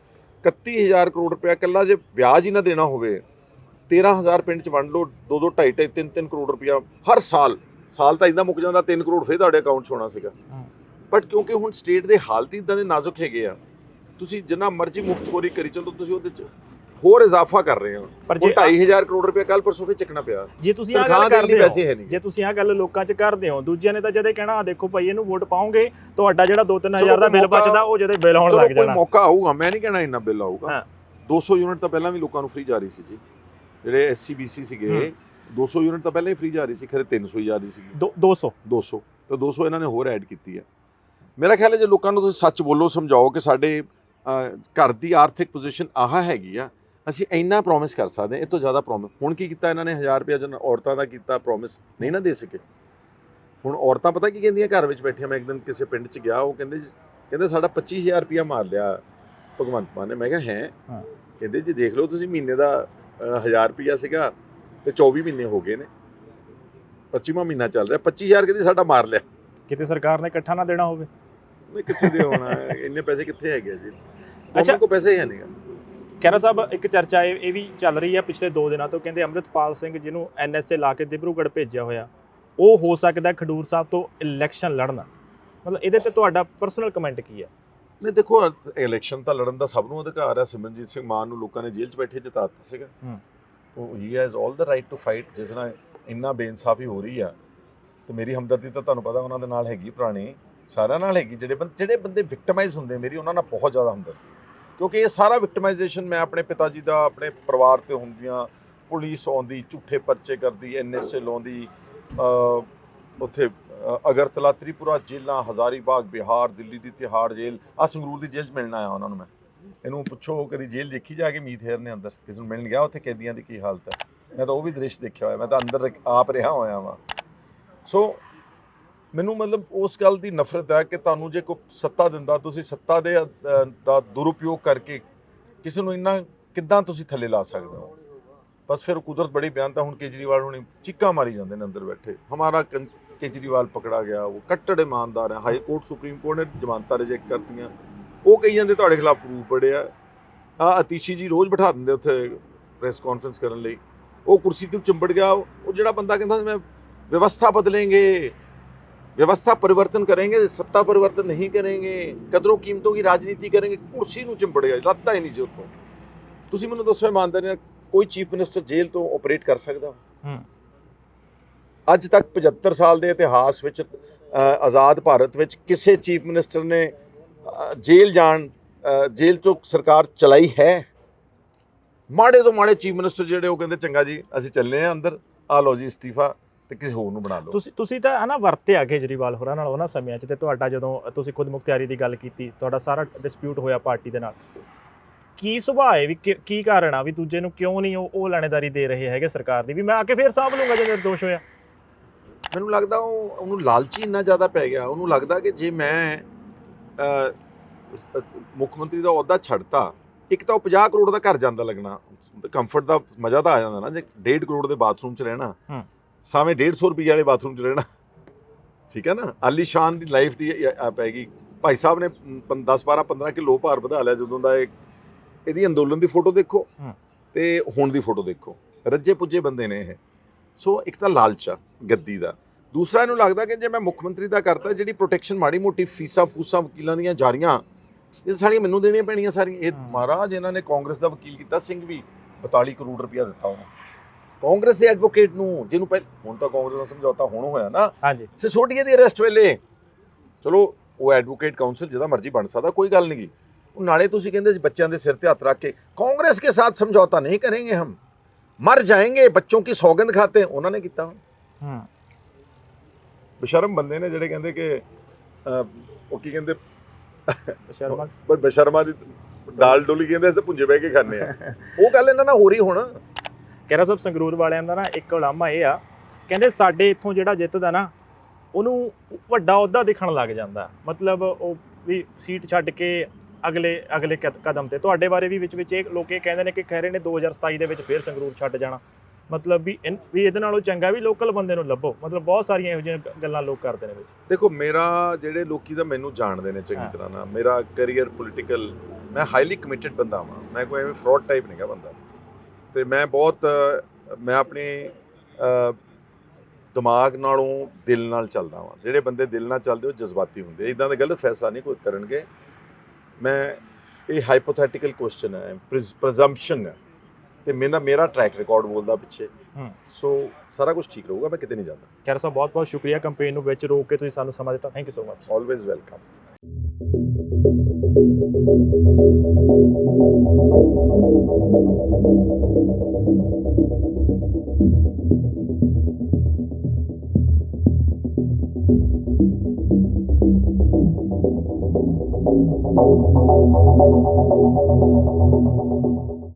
31000 ਕਰੋੜ ਰੁਪਇਆ ਇਕੱਲਾ ਜੇ ਵਿਆਜ ਹੀ ਨਾ ਦੇਣਾ ਹੋਵੇ 13000 ਪਿੰਡ ਚ ਵੰਡ ਲਓ 2 2 2.5 3 3 ਕਰੋੜ ਰੁਪਇਆ ਹਰ ਸਾਲ ਸਾਲ ਤਾਂ ਇਦਾਂ ਮੁੱਕ ਜਾਂਦਾ 3 ਕਰੋੜ ਫੇਰ ਤੁਹਾਡੇ ਅਕਾਊਂਟ 'ਚ ਹੋਣਾ ਸੀਗਾ। ਬਟ ਕਿਉਂਕਿ ਹੁਣ ਸਟੇਟ ਦੇ ਹਾਲਤ ਇਦਾਂ ਦੇ ਨਾਜ਼ੁਕ ਹੈਗੇ ਆ ਤੁਸੀਂ ਜਿੰਨਾ ਮਰਜ਼ੀ ਮੁਫਤਖੋਰੀ ਕਰੀ ਚੱਲੋ ਤੁਸੀਂ ਉਹਦੇ 'ਚ ਹੋਰ ਇਜ਼ਾਫਾ ਕਰ ਰਹੇ ਹੋ। ਪਰ ਜੇ 2500 ਕਰੋੜ ਰੁਪਇਆ ਕੱਲ ਪਰਸੋਂ ਫੇਰ ਚੱਕਣਾ ਪਿਆ। ਜੇ ਤੁਸੀਂ ਆ ਗੱਲ ਕਰਦੇ ਹੋ ਪੈਸੇ ਹੈ ਨਹੀਂ। ਜੇ ਤੁਸੀਂ ਆ ਗੱਲ ਲੋਕਾਂ 'ਚ ਕਰਦੇ ਹੋ ਦੂਜਿਆਂ ਨੇ ਤਾਂ ਜਦੇ ਕਹਿਣਾ ਆ ਦੇਖੋ ਭਾਈ ਇਹਨੂੰ ਵੋਟ ਪਾਉਂਗੇ ਤੁਹਾਡਾ ਜਿਹੜਾ 2-3000 ਚਲੋ ਦਾ ਬਿੱਲ ਬਚਦਾ ਉਹ ਜਦੇ ਬਿੱਲ ਆਉਣ ਲੱਗ ਕੋਈ ਜਾਣਾ। ਮੌਕਾ ਆਊਗਾ ਮੈਂ ਨਹੀਂ ਕਹਿਣਾ ਇੰਨਾ ਬਿੱਲ ਆਊਗਾ। ਹਾਂ। 200 ਯੂਨਿਟ ਤਾਂ ਪਹਿਲਾਂ ਵੀ ਲੋਕਾਂ ਨੂੰ ਫ੍ਰੀ ਜਾ ਰਹੀ ਸੀ ਜੀ। ਜਿਹੜੇ ਐਸਸੀਬੀਸੀ ਸੀਗੇ 200 ਯੂਨਿਟ ਤਾਂ ਪਹਿਲਾਂ ਹੀ ਫ੍ਰੀ ਜਾ ਰਹੀ ਸੀ ਖਰੇ 300 ਹੀ ਜਾ ਰਹੀ ਸੀ। 200 200 ਤਾਂ 200 ਇਹਨਾਂ ਨੇ ਹੋਰ ਐਡ ਕੀਤੀ ਹੈ ਮੇਰਾ ਖਿਆਲ ਹੈ ਜੇ ਲੋਕਾਂ ਨੂੰ ਤੁਸੀਂ ਸੱਚ ਬੋਲੋ ਸਮਝਾਓ ਕਿ ਸਾਡੇ ਘਰ ਦੀ ਆਰਥਿਕ ਪੋਜੀਸ਼ਨ ਆਹ ਹੈਗੀ ਆ ਅਸੀਂ ਇੰਨਾ ਪ੍ਰੋਮਿਸ ਕਰ ਸਕਦੇ ਹਾਂ ਇਹ ਤੋਂ ਜ਼ਿਆਦਾ ਪ੍ਰੋਮਿਸ ਹੁਣ ਕੀ ਕੀਤਾ ਇਹਨਾਂ ਨੇ? 1000 ਰੁਪਏ ਜਨ ਔਰਤਾਂ ਦਾ ਕੀਤਾ ਪ੍ਰੋਮਿਸ ਨਹੀਂ ਨਾ ਦੇ ਸਕੇ। ਹੁਣ ਔਰਤਾਂ ਪਤਾ ਕੀ ਕਹਿੰਦੀਆਂ ਘਰ ਵਿੱਚ ਬੈਠੀਆਂ ਮੈਂ ਇੱਕ ਦਿਨ ਕਿਸੇ ਪਿੰਡ 'ਚ ਗਿਆ ਉਹ ਕਹਿੰਦੇ ਕਹਿੰਦੇ ਸਾਡਾ 25000 ਰੁਪਇਆ ਮਾਰ ਲਿਆ ਭਗਵੰਤ ਮਾਨ ਨੇ। ਮੈਂ ਕਿਹਾ ਹੈ? ਹਾਂ। ਕਹਿੰਦੇ ਜੀ ਦੇਖ ਲਓ ਤੁਸੀਂ ਮਹੀਨੇ ਦਾ 1000 ਰੁਪਇਆ ਸੀਗਾ ਤੇ 24 ਮਹੀਨੇ ਹੋ ਗਏ ਨੇ। 25ਵਾਂ ਮਹੀਨਾ ਚੱਲ ਰਿਹਾ। 25000 ਕਹਿੰਦੇ ਸਾਡਾ ਮਾਰ ਲਿਆ। ਕਿਤੇ ਸਰਕਾਰ ਨੇ ਇਕੱਠਾ ਨਾ ਦੇਣਾ ਹੋਵੇ। ਮੈਂ ਕਿੱਥੇ ਦੇ ਹੋਣਾ? ਹੈ? ਇੰਨੇ ਪੈਸੇ ਕਿੱਥੇ ਹੈਗੇ ਆ ਜੀ? ਅੱਛਾ। ਕੋ ਪੈਸੇ ਹੀ ਨਹੀਂਗਾ। ਖਹਿਰਾ ਸਾਹਿਬ ਇੱਕ ਚਰਚਾ ਇਹ ਇਹ ਵੀ ਚੱਲ ਰਹੀ ਹੈ ਪਿਛਲੇ 2 ਦਿਨਾਂ ਤੋਂ। ਕਹਿੰਦੇ ਅੰਮ੍ਰਿਤਪਾਲ ਸਿੰਘ ਜਿਹਨੂੰ ਐਨਐਸਏ ਲਾ ਕੇ ਦਿਬਰੂਗੜ੍ਹ ਭੇਜਿਆ ਹੋਇਆ ਉਹ ਹੋ ਸਕਦਾ ਖਡੂਰ ਸਾਹਿਬ ਤੋਂ ਇਲੈਕਸ਼ਨ ਲੜਨਾ। ਮਤਲਬ ਇਹਦੇ ਤੇ ਤੁਹਾਡਾ ਪਰਸਨਲ ਕਮੈਂਟ ਕੀ ਹੈ ਨਹੀਂ ਦੇਖੋ ਇਲੈਕਸ਼ਨ ਤਾਂ ਲੜਨ ਦਾ ਸਭ ਨੂੰ ਅਧਿਕਾਰ ਹੈ ਸਿਮਰਨਜੀਤ ਸਿੰਘ ਮਾਨ ਨੂੰ ਲੋਕਾਂ ਨੇ ਜੇਲ੍ਹ 'ਚ ਬੈਠੇ ਜਿਤਾ ਦਿੱਤਾ ਸੀਗਾ। ਹੂੰ। ਉਹ ਹੀ has 올 the right to fight ਜਿਸ ਨਾਲ ਇੰਨਾ ਬੇਇਨਸਾਫੀ ਹੋ ਰਹੀ ਆ। ਤੇ ਮੇਰੀ ਹਮਦਰਦੀ ਤਾਂ ਤੁਹਾਨੂੰ ਪਤਾ ਉਹਨਾਂ ਦੇ ਨਾਲ ਹੈਗੀ ਪੁਰਾਣੀ ਸਾਰਿਆਂ ਨਾਲ ਹੈਗੀ ਜਿਹੜੇ ਬੰਦੇ ਜਿਹੜੇ ਬੰਦੇ ਵਿਕਟਮਾਈਜ਼ ਹੁੰਦੇ ਮੇਰੀ ਉਹਨਾਂ ਨਾਲ ਬਹੁਤ ਜ਼ਿਆਦਾ ਹਮਦਰਦੀ ਕਿਉਂਕਿ ਇਹ ਸਾਰਾ ਵਿਕਟਮਾਈਜੇਸ਼ਨ ਮੈਂ ਆਪਣੇ ਪਿਤਾ ਜੀ ਦਾ ਆਪਣੇ ਪਰਿਵਾਰ ਤੇ ਹੁੰਦੀਆਂ ਪੁਲਿਸ ਆਉਂਦੀ ਝੂਠੇ ਪਰਚੇ ਕਰਦੀ ਐਨਐਸਏ ਲਾਉਂਦੀ ਅ, ਉੱਥੇ ਅ, ਅਗਰਤਲਾ ਤ੍ਰਿਪੁਰਾ ਜੇਲ੍ਹਾਂ ਹਜ਼ਾਰੀਬਾਗ ਬਿਹਾਰ ਦਿੱਲੀ ਦੀ ਤਿਹਾੜ ਜੇਲ੍ਹ ਆ ਸੰਗਰੂਰ ਦੀ ਜੇਲ੍ਹ 'ਚ ਮਿਲਣ ਆਇਆ ਉਹਨਾਂ ਨੂੰ ਮੈਂ। ਇਹਨੂੰ ਪੁੱਛੋ, ਕਦੀ ਜੇਲ੍ਹ ਦੇਖੀ ਜਾ ਕੇ ਮੀਤ ਹੇਰ ਨੇ ਅੰਦਰ? ਕਿਸੇ ਨੂੰ ਮਿਲਣ ਗਿਆ ਉੱਥੇ ਕੈਦੀਆਂ ਦੀ ਕੀ ਹਾਲਤ ਹੈ? ਮੈਂ ਤਾਂ ਉਹ ਵੀ ਦ੍ਰਿਸ਼ ਦੇਖਿਆ ਹੋਇਆ, ਮੈਂ ਤਾਂ ਅੰਦਰ ਆਪ ਰਿਹਾ ਹੋਇਆ ਵਾਂ। ਸੋ ਮੈਨੂੰ ਮਤਲਬ ਉਸ ਗੱਲ ਦੀ ਨਫ਼ਰਤ ਹੈ ਕਿ ਤੁਹਾਨੂੰ ਜੇ ਕੋਈ ਸੱਤਾ ਦਿੰਦਾ, ਤੁਸੀਂ ਸੱਤਾ ਦੇ ਦਾ ਦੁਰਉਪਯੋਗ ਕਰਕੇ ਕਿਸੇ ਨੂੰ ਇੰਨਾ ਕਿੱਦਾਂ ਤੁਸੀਂ ਥੱਲੇ ਲਾ ਸਕਦੇ ਹੋ? ਬਸ ਫਿਰ ਕੁਦਰਤ ਬੜੀ ਬਿਆਨ ਤਾਂ ਹੁਣ ਕੇਜਰੀਵਾਲ ਹੁਣੀ ਚੀਕਾਂ ਮਾਰੀ ਜਾਂਦੇ ਨੇ ਅੰਦਰ ਬੈਠੇ। ਹਮਾਰਾ ਕੰ- ਕੇਜਰੀਵਾਲ ਪਕੜਾ ਗਿਆ, ਉਹ ਕੱਟੜ ਇਮਾਨਦਾਰ ਹੈ, ਹਾਈ ਕੋਰਟ, ਸੁਪਰੀਮ ਕੋਰਟ ਨੇ ਜ਼ਮਾਨਤਾਂ ਰਿਜੈਕਟ ਕਰਤੀਆਂ। ਉਹ ਕਹੀ ਜਾਂਦੇ ਤੁਹਾਡੇ ਖਿਲਾਫ ਪ੍ਰੂਫ ਬੜੇ ਆ। ਅਤੀਸ਼ੀ ਜੀ ਰੋਜ਼ ਬਿਠਾ ਦਿੰਦੇ ਉੱਥੇ ਪ੍ਰੈਸ ਕਾਨਫਰੰਸ ਕਰਨ ਲਈ। ਉਹ ਕੁਰਸੀ ਤੋਂ ਚਿੰਬੜ ਗਿਆ ਉਹ ਜਿਹੜਾ ਬੰਦਾ ਕਹਿੰਦਾ ਮੈਂ ਵਿਵਸਥਾ ਬਦਲेंगे ਵਿਵਸਥਾ ਪਰਿਵਰਤਨ ਕਰਾਂਗੇ ਸੱਤਾ ਪਰਿਵਰਤਨ ਨਹੀਂ ਕਰਾਂਗੇ ਕਦਰੋਂ ਕੀਮਤੋਂ ਦੀ ਰਾਜਨੀਤੀ ਕਰਾਂਗੇ। ਕੁਰਸੀ ਨੂੰ ਚਿੰਬੜ ਗਿਆ ਲੱਤਾਂ ਹੀ ਨਹੀਂ ਜੇ ਉੱਤੋਂ। ਤੁਸੀਂ ਮੈਨੂੰ ਦੱਸੋ ਇਮਾਨਦਾਰੀ ਨਾਲ ਕੋਈ ਚੀਫ ਮਿਨਿਸਟਰ ਜੇਲ੍ਹ ਤੋਂ ਆਪਰੇਟ ਕਰ ਸਕਦਾ? ਹੂੰ। ਅੱਜ ਤੱਕ 75 ਸਾਲ ਦੇ ਇਤਿਹਾਸ ਵਿੱਚ ਆਜ਼ਾਦ ਭਾਰਤ ਵਿੱਚ ਕਿਸੇ ਚੀਫ ਮਿਨਿਸਟਰ ਨੇ ਜੇਲ੍ਹ ਜਾਣ ਜੇਲ੍ਹ ਤੋਂ ਸਰਕਾਰ ਚਲਾਈ ਹੈ? ਮਾੜੇ ਤੋਂ ਮਾੜੇ ਚੀਫ ਮਿਨਿਸਟਰ ਜਿਹੜੇ ਉਹ ਕਹਿੰਦੇ ਚੰਗਾ ਜੀ ਅਸੀਂ ਚੱਲੇ ਆ ਅੰਦਰ। ਆ ਲਓ ਜੀ ਅਸਤੀਫਾ ਤੇ ਕਿਸੇ ਹੋਰ ਨੂੰ ਬਣਾ ਲਓ। ਤੁਸੀਂ ਤੁਸੀਂ ਤਾਂ ਹਨਾ ਵਰਤਿਆ ਕੇਜਰੀਵਾਲ ਹੋਰਾਂ ਨਾਲ ਉਹਨਾਂ ਸਮਿਆਂ 'ਚ ਤੇ ਤੁਹਾਡਾ ਜਦੋਂ ਤੁਸੀਂ ਖੁਦ ਮੁਖਤਿਆਰੀ ਦੀ ਗੱਲ ਕੀਤੀ ਤੁਹਾਡਾ ਸਾਰਾ ਡਿਸਪਿਊਟ ਹੋਇਆ ਪਾਰਟੀ ਦੇ ਨਾਲ। ਕੀ ਸੁਭਾਅ ਹੈ ਵੀ ਕਿ- ਕਾਰਨ ਆ ਵੀ ਦੂਜੇ ਨੂੰ ਕਿਉਂ ਨਹੀਂ ਉਹ ਉਹ ਲਾਣੇਦਾਰੀ ਦੇ ਰਹੇ ਹੈਗੇ ਸਰਕਾਰ ਦੀ? ਵੀ ਮੈਂ ਆ ਕੇ ਫੇਰ ਸਾਂਭ ਲੂੰਗਾ ਜੇ ਨਿਰਦੋਸ਼ ਹੋਇਆ। ਮੈਨੂੰ ਲੱਗਦਾ ਉਹ ਉਹਨੂੰ ਲਾਲਚੀ ਇੰਨਾ ਜ਼ਿਆਦਾ ਪੈ ਗਿਆ। ਉਹਨੂੰ ਲੱਗਦਾ ਕਿ ਜੇ ਮੈਂ ਮੁੱਖ ਮੰਤਰੀ ਦਾ ਅਹੁਦਾ ਛੱਡਤਾ ਇੱਕ ਤਾਂ ਉਹ 50 ਕਰੋੜ ਦਾ ਘਰ ਜਾਂਦਾ ਲੱਗਣਾ। ਕੰਫਰਟ ਦਾ ਮਜ਼ਾ ਤਾਂ ਆ ਜਾਂਦਾ ਨਾ ਜੇ 1.5 ਕਰੋੜ ਦੇ ਬਾਥਰੂਮ 'ਚ ਰਹਿਣਾ ਹੂੰ। ਸਾਵੇਂ 150 ਰੁਪਏ ਵਾਲੇ ਬਾਥਰੂਮ 'ਚ ਰਹਿਣਾ। ਠੀਕ ਹੈ ਨਾ? ਆਲੀਸ਼ਾਨ ਦੀ ਲਾਈਫ ਦੀ ਪੈਗੀ ਭਾਈ ਸਾਹਿਬ ਨੇ 10 12 15 ਕਿਲੋ ਭਾਰ ਵਧਾ ਲਿਆ ਜਦੋਂ ਦਾ ਇਹ ਇਹਦੀ ਅੰਦੋਲਨ ਦੀ ਫੋਟੋ ਦੇਖੋ। ਤੇ ਹੁਣ ਦੀ ਫੋਟੋ ਦੇਖੋ। ਰੱਜੇ ਪੁੱਜੇ ਬੰਦੇ ਨੇ ਇਹ। ਸੋ ਇੱਕ ਤਾਂ ਲਾਲਚ ਆ ਗੱਦੀ ਦਾ। ਦੂਸਰਾ ਇਹਨੂੰ ਲੱਗਦਾ ਕਿ ਜੇ ਮੈਂ ਮੁੱਖ ਮੰਤਰੀ ਦਾ ਕਰਤਾ ਜਿਹੜੀ ਪ੍ਰੋਟੈਕਸ਼ਨ ਮਾੜੀ ਮੋਟੀ ਫੀਸਾਂ ਫੂਸਾਂ ਵਕੀਲਾਂ ਦੀਆਂ ਜਾਰੀਆਂ ਇਹ ਸਾਰੀਆਂ ਮੈਨੂੰ ਦੇਣੀਆਂ ਪੈਣੀਆਂ ਸਾਰੀਆਂ। ਇਹ ਮਹਾਰਾਜ ਇਹਨਾਂ ਨੇ ਕਾਂਗਰਸ ਦਾ ਵਕੀਲ ਕੀਤਾ ਸਿੰਘ ਵੀ 42 ਕਰੋੜ ਰੁਪਇਆ ਦਿੱਤਾ ਉਹਨੂੰ। ਕਾਂਗਰਸ ਦੇ ਐਡਵੋਕੇਟ ਨੂੰ ਜਿਹਨੂੰ ਪਹਿਲ ਹੁਣ ਤਾਂ ਕਾਂਗਰਸ ਦਾ ਸਮਝੌਤਾ ਹੋਣ ਹੋਇਆ ਨਾ ਹਾਂਜੀ। ਸਿਸੋਡੀਆ ਦੀ ਅਰੈਸਟ ਵੇਲੇ। ਚਲੋ ਉਹ ਐਡਵੋਕੇਟ ਕਾਉਂਸਲ ਜਿਹਦਾ ਮਰਜ਼ੀ ਬਣ ਸਕਦਾ ਕੋਈ ਗੱਲ ਨਹੀਂ ਉਹ ਨਾਲੇ ਤੁਸੀਂ ਕਹਿੰਦੇ ਸੀ ਬੱਚਿਆਂ ਦੇ ਸਿਰ ਤੇ ਹੱਥ ਰੱਖ ਕੇ ਕਾਂਗਰਸ ਕੇ ਸਾਥ ਸਮਝੌਤਾ ਨਹੀਂ ਕਰਾਂਗੇ ਹਮ। ਮਰ ਜਾਏਗੇ ਬੱਚੋਂ ਕੀ ਸੌਗੰਧ ਖਾਤੇ? ਉਹਨਾਂ ਨੇ ਕੀਤਾ। ਹਾਂ। ਬਸ਼ਰਮ ਬੰਦੇ ਨੇ ਜਿਹੜੇ ਕਹਿੰਦੇ ਕਿ ਉਹ ਕੀ ਕਹਿੰਦੇ ਸ਼ਰਮਾ ਪਰ ਬਸ਼ਰਮਾ ਦੀ ਦਾਲ ਡੋਲੀ ਕਹਿੰਦੇ ਅਸੀਂ ਤਾਂ ਪੁੰਜੇ ਬਹਿ ਕੇ ਖਾਂਦੇ ਆ। ਉਹ ਗੱਲ ਇਹਨਾਂ ਨਾਲ ਹੋ ਰਹੀ ਹੁਣ ਕਹਿਰਾ ਸਾਹਿਬ ਸੰਗਰੂਰ ਵਾਲਿਆਂ ਦਾ ਨਾ ਇੱਕ ਉਲਾਮਾ ਇਹ ਆ। ਕਹਿੰਦੇ ਸਾਡੇ ਇੱਥੋਂ ਜਿਹੜਾ ਜਿੱਤਦਾ ਨਾ ਉਹਨੂੰ ਵੱਡਾ ਅਹੁਦਾ ਦਿਖਣ ਲੱਗ ਜਾਂਦਾ। ਮਤਲਬ ਉਹ ਵੀ ਸੀਟ ਛੱਡ ਕੇ ਅਗਲੇ ਅਗਲੇ ਕਦ- ਕਦਮ ਤੇ। ਤੁਹਾਡੇ ਬਾਰੇ ਵੀ ਵਿੱਚ ਵਿੱਚ ਇਹ ਲੋਕ ਇਹ ਕਹਿੰਦੇ ਨੇ ਕਿ ਕਹਿ ਰਹੇ ਨੇ 2027 ਦੇ ਵਿੱਚ ਫੇਰ ਸੰਗਰੂਰ ਛੱਡ ਜਾਣਾ। ਮਤਲਬ ਵੀ ਇਨ- ਵੀ ਇਹਦੇ ਨਾਲੋਂ ਚੰਗਾ ਵੀ ਲੋਕਲ ਬੰਦੇ ਨੂੰ ਲੱਭੋ। ਮਤਲਬ ਬਹੁਤ ਸਾਰੀਆਂ ਇਹੋ ਜਿਹੀਆਂ ਗ- ਗੱਲਾਂ ਲੋਕ ਕਰਦੇ ਨੇ ਵਿੱਚ। ਦੇਖੋ ਮੇਰਾ ਜਿਹੜੇ ਲੋਕੀ ਤਾਂ ਮੈਨੂੰ ਜਾਣਦੇ ਨੇ ਚੰਗੀ ਹਾਂ। ਤਰ੍ਹਾਂ ਨਾ ਮੇਰਾ ਕੈਰੀਅਰ ਪੋਲੀਟੀਕਲ ਮੈਂ ਹਾਈਲੀ ਕਮਿਟਡ ਬੰਦਾ ਹਾਂ ਮੈਂ ਕੋਈ ਐਵੇਂ ਫਰਾਡ ਟਾਈਪ ਨਹੀਂਗਾ ਬੰਦਾ। ਤੇ ਮੈਂ ਬਹੁਤ ਮੈਂ ਆਪਣੇ ਦਿਮਾਗ ਨਾਲੋਂ ਦਿਲ ਨਾਲ ਚੱਲਦਾ ਹਾਂ ਜਿਹੜੇ ਬੰਦੇ ਦਿਲ ਨਾਲ ਚੱਲਦੇ ਉਹ ਜਜ਼ਬਾਤੀ ਹੁੰਦੇ ਇਦਾਂ ਦਾ ਗਲਤ ਫੈਸਲਾ ਨਹੀਂ ਕੋਈ ਕਰਨਗੇ। ਮੈਂ ਇਹ ਹਾਈਪੋਥੈਟੀਕਲ ਕੁਐਸਚਨ ਹੈ ਪ੍ਰੈਜ਼ੰਪਸ਼ਨ ਹੈ। ਤੇ ਮੇਰਾ ਮੇਰਾ ਟਰੈਕ ਰਿਕਾਰਡ ਬੋਲਦਾ ਪਿੱਛੇ। ਹੂੰ। ਸੋ ਸਾਰਾ ਕੁਝ ਠੀਕ ਰਹੂਗਾ ਮੈਂ ਕਿਤੇ ਨਹੀਂ ਜਾਂਦਾ। ਖੈਰ ਸਾਹਿਬ ਬਹੁਤ ਬਹੁਤ ਸ਼ੁਕਰੀਆ ਕੰਪੇਨ ਨੂੰ ਵਿੱਚ ਰੋਕ ਕੇ ਤੁਸੀਂ ਸਾਨੂੰ ਸਮਾਂ ਦਿੱਤਾ। Thank you so much always welcome